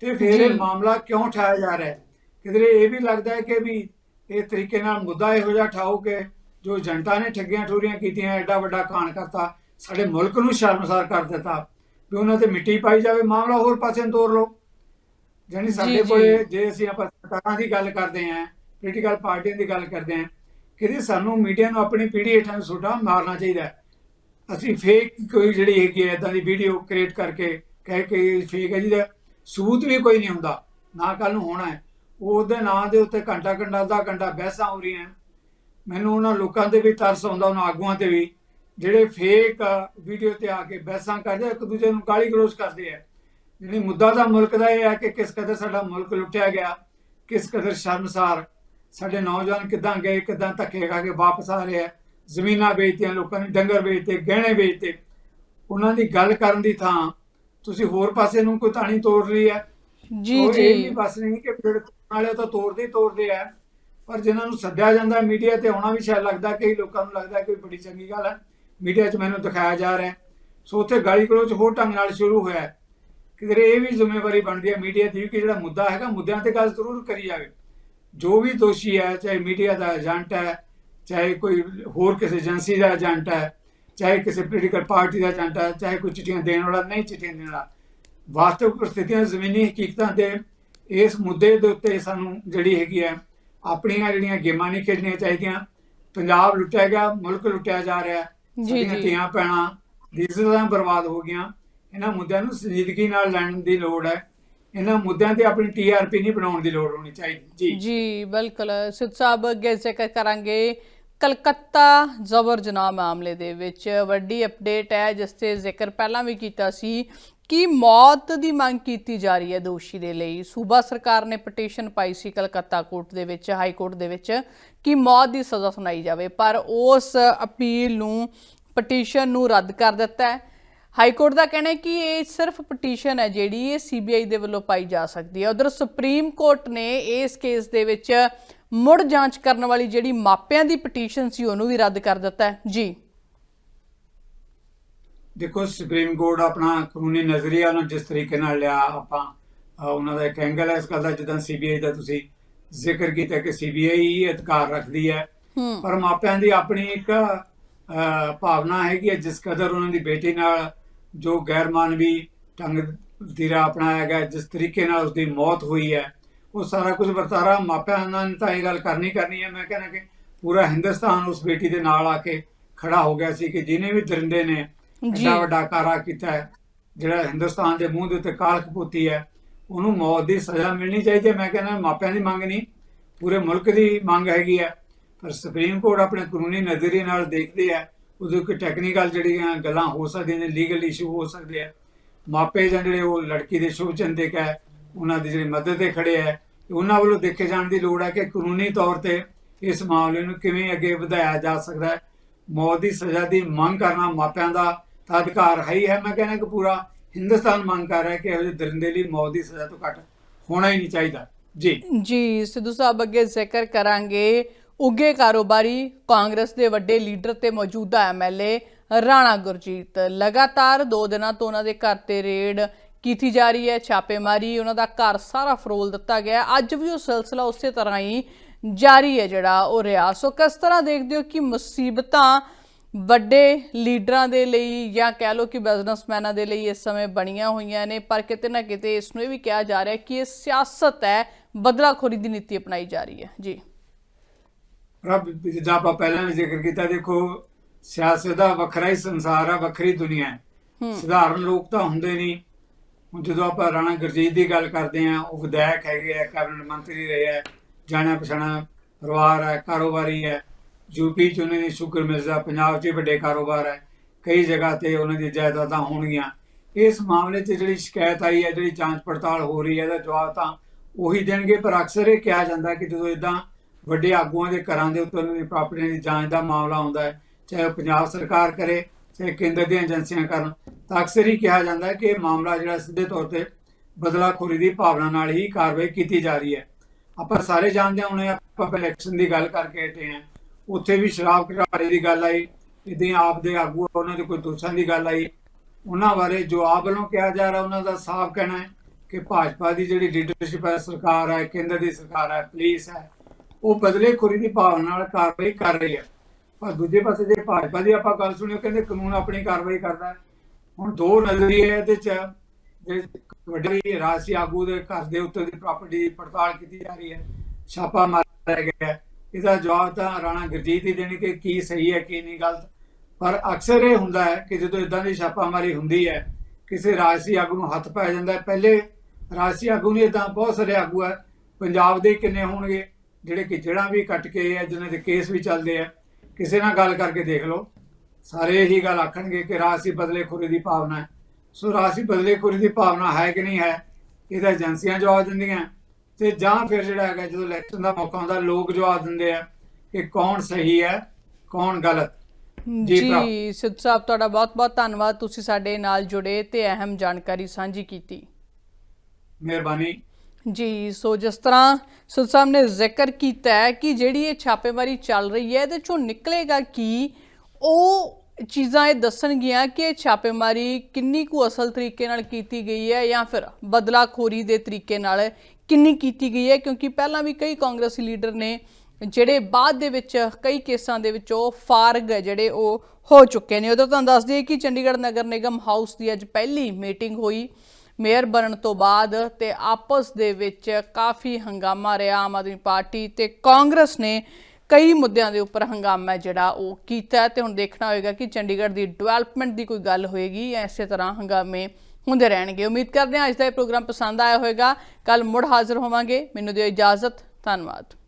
ਤੇ ਫਿਰ ਇਹ। ਮਾਮਲਾ ਕਿਉਂ ਉਠਾਇਆ ਜਾ ਰਿਹਾ ਹੈ? ਕਿਧਰੇ ਇਹ ਵੀ ਲੱਗਦਾ ਹੈ ਕਿ ਵੀ ਇਸ ਤਰੀਕੇ ਨਾਲ ਮੁੱਦਾ ਇਹੋ ਜਿਹਾ ਠਾਓ ਕਿ ਜੋ ਏਜੰਟਾਂ ਨੇ ਠੱਗੀਆਂ ਠੋਰੀਆਂ ਕੀਤੀਆਂ ਐਡਾ ਵੱਡਾ ਕਾਂਡ ਕਰਤਾ ਸਾਡੇ ਮੁਲਕ ਨੂੰ ਸ਼ਰਮਸਾਰ ਕਰ ਦਿੱਤਾ। ਵੀ ਉਹਨਾਂ ਤੇ ਮਿੱਟੀ ਪਾਈ ਜਾਵੇ ਮਾਮਲਾ ਹੋਰ ਪਾਸੇ ਨੂੰ ਤੋਰ ਲਓ ਜਾਨੀ ਸਾਡੇ ਜੀ। ਕੋਲੇ ਜੇ ਅਸੀਂ ਆਪਾਂ ਸਰਕਾਰਾਂ ਦੀ ਗੱਲ ਕਰਦੇ ਆਂ ਪੋਲੀਟੀਕਲ ਪਾਰਟੀਆਂ ਦੀ ਗੱਲ ਕਰਦੇ ਆਂ ਕਿਤੇ ਸਾਨੂੰ ਮੀਡੀਆ ਨੂੰ ਆਪਣੀ ਪੀੜ੍ਹੀ ਹੇਠਾਂ ਨੂੰ ਸੁੱਟਾ ਮਾਰਨਾ ਚਾਹੀਦਾ। ਅਸੀਂ ਫੇਕ ਕੋਈ ਜਿਹੜੀ ਹੈਗੀ ਹੈ ਇਦਾਂ ਦੀ ਵੀਡੀਓ ਕ੍ਰੀਏਟ ਕਰਕੇ ਕਹਿ ਕੇ ਫੇਕ ਹੈ ਜਿਹਦਾ ਸਬੂਤ ਵੀ ਕੋਈ ਨਹੀਂ ਹੁੰਦਾ ਨਾ ਕੱਲ ਨੂੰ ਹੋਣਾ ਹੈ ਉਹ ਉਹਦੇ ਨਾਂ ਦੇ ਉੱਤੇ ਘੰਟਾ ਘੰਟਾ ਅੱਧਾ ਘੰਟਾ ਬਹਿਸਾਂ ਹੋ ਰਹੀਆਂ ਮੈਨੂੰ ਉਹਨਾਂ ਲੋਕਾਂ ਤੇ ਵੀ ਤਰਸ ਆਉਂਦਾ ਉਹਨਾਂ ਆਗੂਆਂ ਤੇ ਵੀ ਜਿਹੜੇ ਫੇਕ ਵੀਡੀਓ ਤੇ ਆ ਕੇ ਬਹਿਸਾਂ ਕਰਦੇ ਆ, ਇੱਕ ਦੂਜੇ ਨੂੰ ਗਾਲੀ ਗਲੋਚ ਕਰਦੇ ਆ। ਜਿਹੜੀ ਮੁੱਦਾ ਦਾ ਮੁਲਕ ਦਾ ਇਹ ਹੈ ਕਿ ਕਿਸ ਕਦਰ ਸਾਡਾ ਮੁਲਕ ਲੁੱਟਿਆ ਗਿਆ ਕਿਸ ਕਦਰ ਸ਼ਰਮਸਾਰ ਸਾਡੇ ਨੌਜਵਾਨ ਕਿੱਦਾਂ ਗਏ ਕਿੱਦਾਂ ਧੱਕੇ ਖਾ ਕੇ ਵਾਪਸ ਆ ਰਹੇ ਆ। ਜ਼ਮੀਨਾਂ ਵੇਚਤੀਆਂ ਲੋਕਾਂ ਨੇ ਡੰਗਰ ਵੇਚਤੇ ਗਹਿਣੇ ਵੇਚਤੇ। ਉਹਨਾਂ ਦੀ ਗੱਲ ਕਰਨ ਦੀ ਥਾਂ ਤੁਸੀਂ ਹੋਰ ਪਾਸੇ ਨੂੰ ਕੋਈ ਤਾਣੀ ਤੋੜ ਰਹੀ ਹੈ? ਜੀ ਉਹ ਇਹ ਵੀ ਜੀ ਬਸ ਨਹੀਂ ਕਿ ਤੋੜਨ ਵਾਲੇ ਤਾਂ ਤੋੜਦੇ ਤੋੜਦੇ ਆ। ਪਰ ਜਿਨ੍ਹਾਂ ਨੂੰ ਸੱਦਿਆ ਜਾਂਦਾ ਮੀਡੀਆ ਤੇ ਆਉਣਾ ਵੀ ਸ਼ਾਇਦ ਲੱਗਦਾ ਕਈ ਲੋਕਾਂ ਨੂੰ ਲੱਗਦਾ ਕਿ ਬੜੀ ਚੰਗੀ ਗੱਲ ਹੈ। ਮੀਡੀਆ 'ਚ ਮੈਨੂੰ ਦਿਖਾਇਆ ਜਾ ਰਿਹਾ ਸੋ ਉੱਥੇ ਗਾਲੀ ਗਲੋਚ ਹੋਰ ਢੰਗ ਨਾਲ ਸ਼ੁਰੂ ਹੋਇਆ ਹੈ। ਇਹ ਵੀ ਜ਼ਿੰਮੇਵਾਰੀ ਬਣਦੀ ਹੈ ਮੀਡੀਆ ਦੀ ਕਿ ਜਿਹੜਾ ਮੁੱਦਾ ਹੈਗਾ, ਮੁੱਦਿਆਂ ਤੇ ਗੱਲ ਜ਼ਰੂਰ ਕਰੀ ਜਾਵੇ। ਜੋ ਵੀ ਦੋਸ਼ੀ ਹੈ, ਚਾਹੇ ਮੀਡੀਆ ਦਾ ਏਜੰਟ ਹੈ, ਚਾਹੇ ਕੋਈ ਹੋਰ ਕਿਸੇ ਏਜੰਸੀ ਦਾ ਏਜੰਟ ਹੈ, ਚਾਹੇ ਕਿਸੇ ਪੋਲੀਟੀਕਲ ਪਾਰਟੀ ਦਾ ਏਜੰਟ ਹੈ, ਚਾਹੇ ਕੋਈ ਚਿੱਠੀਆਂ ਦੇਣ ਵਾਲਾ, ਨਹੀਂ ਚਿੱਠੀਆਂ ਦੇਣ ਵਾਲਾ, ਵਾਸਤਵਿਕ ਪ੍ਰਸਥਿਤੀਆਂ ਜ਼ਮੀਨੀ ਹਕੀਕਤਾਂ ਤੇ ਇਸ ਮੁੱਦੇ ਦੇ ਉੱਤੇ ਸਾਨੂੰ ਜਿਹੜੀ ਹੈਗੀ ਹੈ, ਆਪਣੀਆਂ ਜਿਹੜੀਆਂ ਗੇਮਾਂ ਨਹੀਂ ਖੇਡਣੀਆਂ ਚਾਹੀਦੀਆਂ। ਪੰਜਾਬ ਲੁੱਟਿਆ ਗਿਆ, ਮੁਲਕ ਲੁੱਟਿਆ ਜਾ ਰਿਹਾ ਸਾਡੀਆਂ ਜੀ। ਧੀਆਂ ਪੈਣਾ ਰੀਜ਼ਨਾਂ ਬਰਬਾਦ ਹੋ ਗਈਆਂ। ਇਹਨਾਂ ਮੁੱਦਿਆਂ ਨੂੰ ਸੰਜੀਦਗੀ ਨਾਲ ਲੈਣ ਦੀ ਲੋੜ ਹੈ। ਇਹਨਾਂ ਮੁੱਦਿਆਂ ਤੇ ਆਪਣੀ ਟੀਆਰਪੀ ਨਹੀਂ ਬਣਾਉਣ ਦੀ ਲੋੜ ਹੋਣੀ ਚਾਹੀਦੀ। ਜੀ। ਜੀ ਬਿਲਕੁਲ। ਸਿੱਧ ਸਾਹਿਬ ਅੱਗੇ ਜ਼ਿਕਰ ਕਰਾਂਗੇ ਕਲਕੱਤਾ ਜ਼ਬਰ ਜਨਾਹ ਮਾਮਲੇ ਦੇ ਵਿੱਚ। ਵੱਡੀ ਅਪਡੇਟ ਹੈ ਜਿਸ ਤੇ ਜ਼ਿਕਰ ਪਹਿਲਾਂ ਵੀ ਕੀਤਾ ਸੀ ਕਿ ਮੌਤ ਦੀ ਮੰਗ ਕੀਤੀ ਜਾ ਰਹੀ ਹੈ ਦੋਸ਼ੀ ਦੇ ਲਈ। ਸੂਬਾ ਸਰਕਾਰ ਨੇ ਪਟੀਸ਼ਨ ਪਾਈ ਸੀ ਕਲਕੱਤਾ ਕੋਰਟ ਦੇ ਵਿੱਚ, ਹਾਈ ਕੋਰਟ ਦੇ ਵਿੱਚ, ਕਿ ਮੌਤ ਦੀ ਸਜ਼ਾ ਸੁਣਾਈ ਜਾਵੇ। ਪਰ ਉਸ ਅਪੀਲ ਨੂੰ, ਪਟੀਸ਼ਨ ਨੂੰ ਰੱਦ ਕਰ ਦਿੱਤਾ ਹੈ। ਹਾਈ ਕੋਰਟ ਦਾ ਕਹਿਣਾ ਹੈ ਕਿ ਇਹ ਸਿਰਫ ਪਟੀਸ਼ਨ ਹੈ ਜਿਹੜੀ ਇਹ ਸੀਬੀਆਈ ਦੇ ਵੱਲੋਂ ਪਾਈ ਜਾ ਸਕਦੀ ਹੈ। ਉਧਰ ਸੁਪਰੀਮ ਕੋਰਟ ਨੇ ਇਸ ਕੇਸ ਦੇ ਵਿੱਚ ਮੁੜ ਜਾਂਚ ਕਰਨ ਵਾਲੀ ਜਿਹੜੀ ਮਾਪਿਆਂ ਦੀ ਪਟੀਸ਼ਨ ਸੀ, ਉਹਨੂੰ ਵੀ ਰੱਦ ਕਰ ਦਿੱਤਾ ਹੈ। ਜੀ। ਦੇਖੋ ਸੁਪਰੀਮ ਕੋਰਟ ਆਪਣਾ ਕਾਨੂੰਨੀ ਨਜ਼ਰੀਆ ਨੂੰ ਜਿਸ ਤਰੀਕੇ ਨਾਲ ਲਿਆ ਆਪਾਂ ਉਹਨਾਂ ਦਾ ਇੱਕ ਐਂਗਲ ਹੈ ਇਸ ਗੱਲ ਦਾ ਜਿੱਦਾਂ ਸੀਬੀਆਈ ਦਾ ਤੁਸੀਂ ਜ਼ਿਕਰ ਕੀਤਾ ਕਿ ਸੀਬੀਆਈ ਹੀ ਅਧਿਕਾਰ ਰੱਖਦੀ ਹੈ ਪਰ ਮਾਪਿਆਂ ਦੀ ਆਪਣੀ ਇੱਕ ਭਾਵਨਾ ਹੈ ਜਿਸ ਕਦਰ ਉਹਨਾਂ ਦੀ ਬੇਟੀ ਨਾਲ ਜੋ ਗੈਰ ਮਾਨਵੀ ਢੰਗ ਦੀ ਰਾਹ ਅਪਣਾਇਆ ਗਿਆ ਜਿਸ ਤਰੀਕੇ ਨਾਲ ਉਸਦੀ ਮੌਤ ਹੋਈ ਹੈ ਉਹ ਸਾਰਾ ਕੁਝ ਵਰਤਾਰਾ ਮਾਪਿਆਂ ਨੇ ਤਾਂ ਇਹ ਗੱਲ ਕਰਨੀ ਕਰਨੀ ਹੈ ਮੈਂ ਕਹਿੰਦਾ ਕਿ ਪੂਰਾ ਹਿੰਦੁਸਤਾਨ ਉਸ ਬੇਟੀ ਦੇ ਨਾਲ ਆ ਕੇ ਖੜਾ ਹੋ ਗਿਆ ਸੀ ਕਿ ਜਿਹਨੇ ਵੀ ਦਰਿੰਦੇ ਨੇ। ਐਡਾ ਵੱਡਾ ਕਾਰਾ ਕੀਤਾ ਹੈ ਜਿਹੜਾ ਹਿੰਦੁਸਤਾਨ ਦੇ ਮੂੰਹ ਦੇ ਉੱਤੇ ਕਾਲਖ ਪੋਤੀ ਹੈ ਉਹਨੂੰ ਮੌਤ ਦੀ ਸਜ਼ਾ ਮਿਲਣੀ ਚਾਹੀਦੀ ਹੈ। ਮੈਂ ਕਹਿੰਦਾ ਮਾਪਿਆਂ ਦੀ ਮੰਗ ਨਹੀਂ ਪੂਰੇ ਮੁਲਕ ਦੀ ਮੰਗ ਹੈਗੀ ਹੈ ਪਰ ਸੁਪਰੀਮ ਕੋਰਟ ਆਪਣੇ ਕਾਨੂੰਨੀ ਨਜ਼ਰੀਏ ਨਾਲ ਦੇਖਦੇ ਆ ਉਹਦੇ ਕੋਈ ਟੈਕਨੀਕਲ ਜਿਹੜੀਆਂ ਗੱਲਾਂ ਹੋ ਸਕਦੀਆਂ ਨੇ ਲੀਗਲ ਇਸ਼ੂ ਹੋ ਸਕਦੇ ਆ ਮਾਪੇ ਜਿਹੜੇ ਉਹ ਲੜਕੀ ਦੇ ਸ਼ੁਭ ਚਿੰਤਕ ਹੈ ਉਹਨਾਂ ਦੀ ਜਿਹੜੀ ਮਦਦ ਤੇ ਖੜੇ ਹੈ ਉਹਨਾਂ ਵੱਲੋਂ ਦੇਖੇ ਜਾਣ ਦੀ ਲੋੜ ਹੈ ਕਿ ਕਾਨੂੰਨੀ ਤੌਰ ਤੇ ਇਸ ਮਾਮਲੇ ਨੂੰ ਕਿਵੇਂ ਅੱਗੇ ਵਧਾਇਆ ਜਾ ਸਕਦਾ ਹੈ। ਮੌਤ ਦੀ ਸਜ਼ਾ ਦੀ ਮੰਗ ਕਰਨਾ ਮਾਪਿਆਂ ਦਾ ਤਾਂ ਅਧਿਕਾਰ ਹੈ ਹੀ ਹੈ। ਮੈਂ ਕਹਿੰਦਾ ਕਿ ਪੂਰਾ ਹਿੰਦੁਸਤਾਨ ਮੰਗ ਕਰ ਰਿਹਾ ਕਿ ਇਹੋ ਜਿਹੇ ਦਰਿੰਦੇ ਲਈ ਮੌਤ ਦੀ ਸਜ਼ਾ ਤੋਂ ਘੱਟ ਹੋਣਾ ਹੀ ਨਹੀਂ ਚਾਹੀਦਾ। ਜੀ। ਜੀ, ਸਿੱਧੂ ਸਾਹਿਬ ਅੱਗੇ ਜ਼ਿਕਰ ਕਰਾਂਗੇ। ਉੱਗੇ ਕਾਰੋਬਾਰੀ ਕਾਂਗਰਸ ਦੇ ਵੱਡੇ ਲੀਡਰ ਤੇ ਮੌਜੂਦਾ ਐਮਐਲਏ ਰਾਣਾ ਗੁਰਜੀਤ। ਲਗਾਤਾਰ ਦੋ ਦਿਨਾਂ ਤੋਂ ਉਹਨਾਂ ਦੇ ਘਰ ਤੇ ਰੇਡ ਕੀਤੀ ਜਾ ਰਹੀ ਹੈ, ਛਾਪੇਮਾਰੀ, ਉਹਨਾਂ ਦਾ ਘਰ ਸਾਰਾ ਫਰੋਲ ਦਿੱਤਾ ਗਿਆ ਅੱਜ ਵੀ ਉਹ ਸਿਲਸਿਲਾ ਉਸੇ ਤਰ੍ਹਾਂ ਹੀ ਜਾਰੀ ਹੈ ਜਿਹੜਾ ਉਹ ਰਿਹਾ। ਸੋ ਕਿਸ ਤਰ੍ਹਾਂ ਦੇਖਦੇ ਹੋ ਕਿ ਮੁਸੀਬਤਾਂ ਵੱਡੇ ਲੀਡਰਾਂ ਦੇ ਲਈ ਜਾਂ ਕਹਿ ਲਓ ਕਿ ਬਿਜ਼ਨਸਮੈਨਾਂ ਦੇ ਲਈ ਇਸ ਸਮੇਂ ਬਣੀਆਂ ਹੋਈਆਂ ਨੇ ਪਰ ਕਿਤੇ ਨਾ ਕਿਤੇ ਇਸ ਨੂੰ ਇਹ ਵੀ ਕਿਹਾ ਜਾ ਰਿਹਾ ਕਿ ਇਹ ਸਿਆਸਤ ਹੈ ਬਦਲਾਖੋਰੀ ਦੀ ਨੀਤੀ ਅਪਣਾਈ ਜਾ ਰਹੀ ਹੈ। ਜੀ। ਰੱਬ ਜਿੱਦਾਂ ਆਪਾਂ ਪਹਿਲਾਂ ਵੀ ਜ਼ਿਕਰ ਕੀਤਾ ਦੇਖੋ ਸਿਆਸਤ ਦਾ ਵੱਖਰਾ ਹੀ ਸੰਸਾਰ ਆ ਵੱਖਰੀ ਦੁਨੀਆ ਹੈ। ਹੂੰ। ਸਧਾਰਨ ਲੋਕ ਤਾਂ ਹੁੰਦੇ ਨਹੀਂ। ਹੁਣ ਜਦੋਂ ਆਪਾਂ ਰਾਣਾ ਗੁਰਜੀਤ ਦੀ ਗੱਲ ਕਰਦੇ ਆ ਉਹ ਵਿਧਾਇਕ ਹੈਗੇ ਆ ਕੈਬਨਿਟ ਮੰਤਰੀ ਰਹੇ ਆ ਜਾਣਿਆ ਪਛਾਣਾ ਪਰਿਵਾਰ ਹੈ ਕਾਰੋਬਾਰੀ ਹੈ ਯੂਪੀ ਚ ਉਹਨਾਂ ਦੀ ਸ਼ੁਕਰ ਮਿਰਜ਼ਾ ਪੰਜਾਬ 'ਚ ਵੱਡੇ ਕਾਰੋਬਾਰ ਹੈ, ਕਈ ਜਗ੍ਹਾ ਤੇ ਉਹਨਾਂ ਦੀ ਜਾਇਦਾਦਾਂ ਹੋਣਗੀਆਂ। ਇਸ ਮਾਮਲੇ 'ਚ ਜਿਹੜੀ ਸ਼ਿਕਾਇਤ ਆਈ ਹੈ, ਜਿਹੜੀ ਜਾਂਚ ਪੜਤਾਲ ਹੋ ਰਹੀ ਹੈ, ਇਹਦਾ ਜਵਾਬ ਤਾਂ ਉਹੀ ਦੇਣਗੇ, ਪਰ ਅਕਸਰ ਇਹ ਕਿਹਾ ਜਾਂਦਾ ਕਿ ਜਦੋਂ ਇਦਾਂ ਵੱਡੇ ਆਗੂਆਂ ਦੇ ਘਰਾਂ ਦੇ ਉੱਤੇ ਉਹਨਾਂ ਦੀ ਪ੍ਰਾਪਰਟੀ ਦੀ ਜਾਂਚ ਦਾ ਮਾਮਲਾ ਆਉਂਦਾ ਹੈ, ਚਾਹੇ ਉਹ ਪੰਜਾਬ ਸਰਕਾਰ ਕਰੇ, ਚਾਹੇ ਕੇਂਦਰ ਦੀਆਂ ਏਜੰਸੀਆਂ ਕਰਨ, ਤਾਂ ਅਕਸਰ ਹੀ ਕਿਹਾ ਜਾਂਦਾ ਹੈ ਕਿ ਇਹ ਮਾਮਲਾ ਜਿਹੜਾ ਸਿੱਧੇ ਤੌਰ ਤੇ ਬਦਲਾਖੋਰੀ ਦੀ ਭਾਵਨਾ ਨਾਲ ਹੀ ਕਾਰਵਾਈ ਕੀਤੀ ਜਾ ਰਹੀ ਹੈ। ਆਪਾਂ ਸਾਰੇ ਜਾਣਦੇ ਹਾਂ, ਹੁਣੇ ਆਪਾਂ ਇਲੈਕਸ਼ਨ ਦੀ ਗੱਲ ਕਰਕੇ ਹਟੇ ਹਾਂ। ਉੱਥੇ ਵੀ ਸ਼ਰਾਬ ਘੁਟਾਲੇ ਦੀ ਗੱਲ ਆਈ, ਇਦਾਂ ਆਪ ਦੇ ਆਗੂ ਉਹਨਾਂ ਦੇ ਕੋਈ ਦੋਸ਼ਾਂ ਦੀ ਗੱਲ ਆਈ। ਉਹਨਾਂ ਬਾਰੇ ਜੋ ਆਪ ਵੱਲੋਂ ਕਿਹਾ ਜਾ ਰਿਹਾ, ਉਹਨਾਂ ਦਾ ਸਾਫ਼ ਕਹਿਣਾ ਹੈ ਕਿ ਭਾਜਪਾ ਦੀ ਜਿਹੜੀ ਲੀਡਰਸ਼ਿਪ ਹੈ, ਸਰਕਾਰ ਹੈ, ਕੇਂਦਰ ਦੀ ਸਰਕਾਰ ਹੈ ਪੁਲਿਸ ਹੈ, ਉਹ ਬਦਲੇਖੋਰੀ ਦੀ ਭਾਵਨਾ ਨਾਲ ਕਾਰਵਾਈ ਕਰ ਰਹੀ ਹੈ। ਪਰ ਦੂਜੇ ਪਾਸੇ ਜੇ ਭਾਜਪਾ ਦੀ ਆਪਾਂ ਗੱਲ ਸੁਣਿਓ, ਕਹਿੰਦੇ ਕਾਨੂੰਨ ਆਪਣੀ ਕਾਰਵਾਈ ਕਰਦਾ ਹੈ। ਹੁਣ ਦੋ ਨਜ਼ਰੀਏ ਇਹਦੇ ਚ, ਜੇ ਵੱਡੇ ਰਾਜਸੀ ਆਗੂ ਦੇ ਘਰ ਦੇ ਉੱਤੇ ਦੀ ਪ੍ਰਾਪਰਟੀ ਦੀ ਪੜਤਾਲ ਕੀਤੀ ਜਾ ਰਹੀ ਹੈ, ਛਾਪਾ ਮਾਰਿਆ ਗਿਆ ਇਹਦਾ ਜਵਾਬ ਤਾਂ ਰਾਣਾ ਗੁਰਜੀਤ ਹੀ ਦੇਣੀ ਕਿ ਕੀ ਸਹੀ ਹੈ, ਕੀ ਨਹੀਂ ਗਲਤ। ਪਰ ਅਕਸਰ ਇਹ ਹੁੰਦਾ ਹੈ ਕਿ ਜਦੋਂ ਇਦਾਂ ਦੀ ਛਾਪਾਮਾਰੀ ਹੁੰਦੀ ਹੈ, ਕਿਸੇ ਰਾਜਸੀ ਆਗੂ ਨੂੰ ਹੱਥ ਪੈ ਜਾਂਦਾ ਹੈ। ਪਹਿਲੇ ਰਾਜਸੀ ਆਗੂ ਨਹੀਂ ਇਦਾਂ ਬਹੁਤ ਸਾਰੇ ਆਗੂ ਹੈ। ਪੰਜਾਬ ਦੇ ਕਿੰਨੇ ਹੋਣਗੇ, ਜਿਹੜੇ ਕਿ ਜਿਹੜਾ ਵੀ ਕੱਟ ਕੇ ਹੈ ਜਿਨ੍ਹਾਂ ਦੇ ਕੇਸ ਵੀ ਚੱਲਦੇ ਆ ਕਿਸੇ ਨਾਲ ਗੱਲ ਕਰਕੇ ਦੇਖ ਲਓ। ਸਾਰੇ ਇਹੀ ਗੱਲ ਆਖਣਗੇ ਕਿ ਰਾਜਸੀ ਬਦਲੇਖੋਰੀ ਦੀ ਭਾਵਨਾ ਹੈ। ਸੋ ਰਾਜਸੀ ਬਦਲੇਖੋਰੀ ਦੀ ਭਾਵਨਾ ਹੈ ਕਿ ਨਹੀਂ ਹੈ ਇਹਦਾ ਏਜੰਸੀਆਂ ਜਵਾਬ ਦਿੰਦੀਆਂ। ਤੇ ਜਾਂ ਫਿਰ ਜਿਹੜਾ ਹੈਗਾ ਜਦੋਂ ਇਲੈਕਸ਼ਨ ਦਾ ਮੌਕਾ ਆਉਂਦਾ ਲੋਕ ਜਵਾਬ ਦਿੰਦੇ ਆ ਕਿ ਕੌਣ ਸਹੀ ਹੈ ਕੌਣ ਗਲਤ। ਜੀ ਸਿੱਧੂ ਸਾਹਿਬ ਤੁਹਾਡਾ ਬਹੁਤ-ਬਹੁਤ ਧੰਨਵਾਦ। ਤੁਸੀਂ ਸਾਡੇ ਨਾਲ ਜੁੜੇ ਤੇ ਅਹਿਮ ਜਾਣਕਾਰੀ ਸਾਂਝੀ ਕੀਤੀ। ਮਿਹਰਬਾਨੀ। ਜੀ ਸੋ ਜਿਸ ਤਰ੍ਹਾਂ ਸਿੱਧੂ ਸਾਹਿਬ ਨੇ ਜ਼ਿਕਰ ਕੀਤਾ ਹੈ ਕਿ ਜਿਹੜੀ ਇਹ ਛਾਪੇਮਾਰੀ ਚੱਲ ਰਹੀ ਹੈ ਇਹਦੇ ਚੋਂ ਨਿਕਲੇਗਾ ਕਿ? ਉਹ ਚੀਜ਼ਾਂ ਇਹ ਦੱਸਣਗੀਆਂ ਕਿ ਇਹ ਛਾਪੇਮਾਰੀ ਕਿੰਨੀ ਕੁ ਅਸਲ ਤਰੀਕੇ ਨਾਲ ਕੀਤੀ ਗਈ ਹੈ ਜਾਂ ਫਿਰ ਬਦਲਾਖੋਰੀ ਦੇ ਤਰੀਕੇ ਨਾਲ ਕਿੰਨੀ ਕੀਤੀ ਗਈ ਹੈ, ਕਿਉਂਕਿ ਪਹਿਲਾਂ ਵੀ ਕਈ ਕਾਂਗਰਸੀ ਲੀਡਰ ਨੇ ਜਿਹੜੇ ਬਾਅਦ ਦੇ ਵਿੱਚ ਕਈ ਕੇਸਾਂ ਦੇ ਵਿੱਚ ਉਹ ਫਾਰਗ ਹੈ, ਜਿਹੜੇ ਉਹ ਹੋ ਚੁੱਕੇ ਨੇ। ਉਦੋਂ ਤੁਹਾਨੂੰ ਦੱਸ ਦਈਏ ਕਿ ਚੰਡੀਗੜ੍ਹ ਨਗਰ ਨਿਗਮ ਹਾਊਸ ਦੀ ਅੱਜ ਪਹਿਲੀ ਮੀਟਿੰਗ ਹੋਈ। ਮੇਅਰ ਬਣਨ ਤੋਂ ਬਾਅਦ ਤੇ ਆਪਸ ਦੇ ਵਿੱਚ ਕਾਫੀ ਹੰਗਾਮਾ ਰਿਹਾ ਆਮ ਆਦਮੀ ਪਾਰਟੀ ਤੇ ਕਾਂਗਰਸ ਨੇ ਕਈ ਮੁੱਦਿਆਂ ਦੇ ਉੱਪਰ ਹੰਗਾਮਾ ਜਿਹੜਾ ਉਹ ਕੀਤਾ ਹੈ ਤੇ ਹੁਣ ਦੇਖਣਾ ਹੋਏਗਾ ਕਿ ਚੰਡੀਗੜ੍ਹ ਦੀ ਡਿਵੈਲਪਮੈਂਟ ਦੀ ਕੋਈ ਗੱਲ ਹੋਏਗੀ ਜਾਂ ਇਸੇ ਤਰ੍ਹਾਂ ਹੰਗਾਮੇ ਹੁੰਦੇ ਰਹਿਣਗੇ। ਉਮੀਦ ਕਰਦੇ ਹਾਂ ਅੱਜ ਦਾ ਇਹ ਪ੍ਰੋਗਰਾਮ ਪਸੰਦ ਆਇਆ ਹੋਵੇਗਾ ਕੱਲ ਮੁੜ ਹਾਜ਼ਰ ਹੋਵਾਂਗੇ। ਮੈਨੂੰ ਦਿਓ ਇਜਾਜ਼ਤ। ਧੰਨਵਾਦ।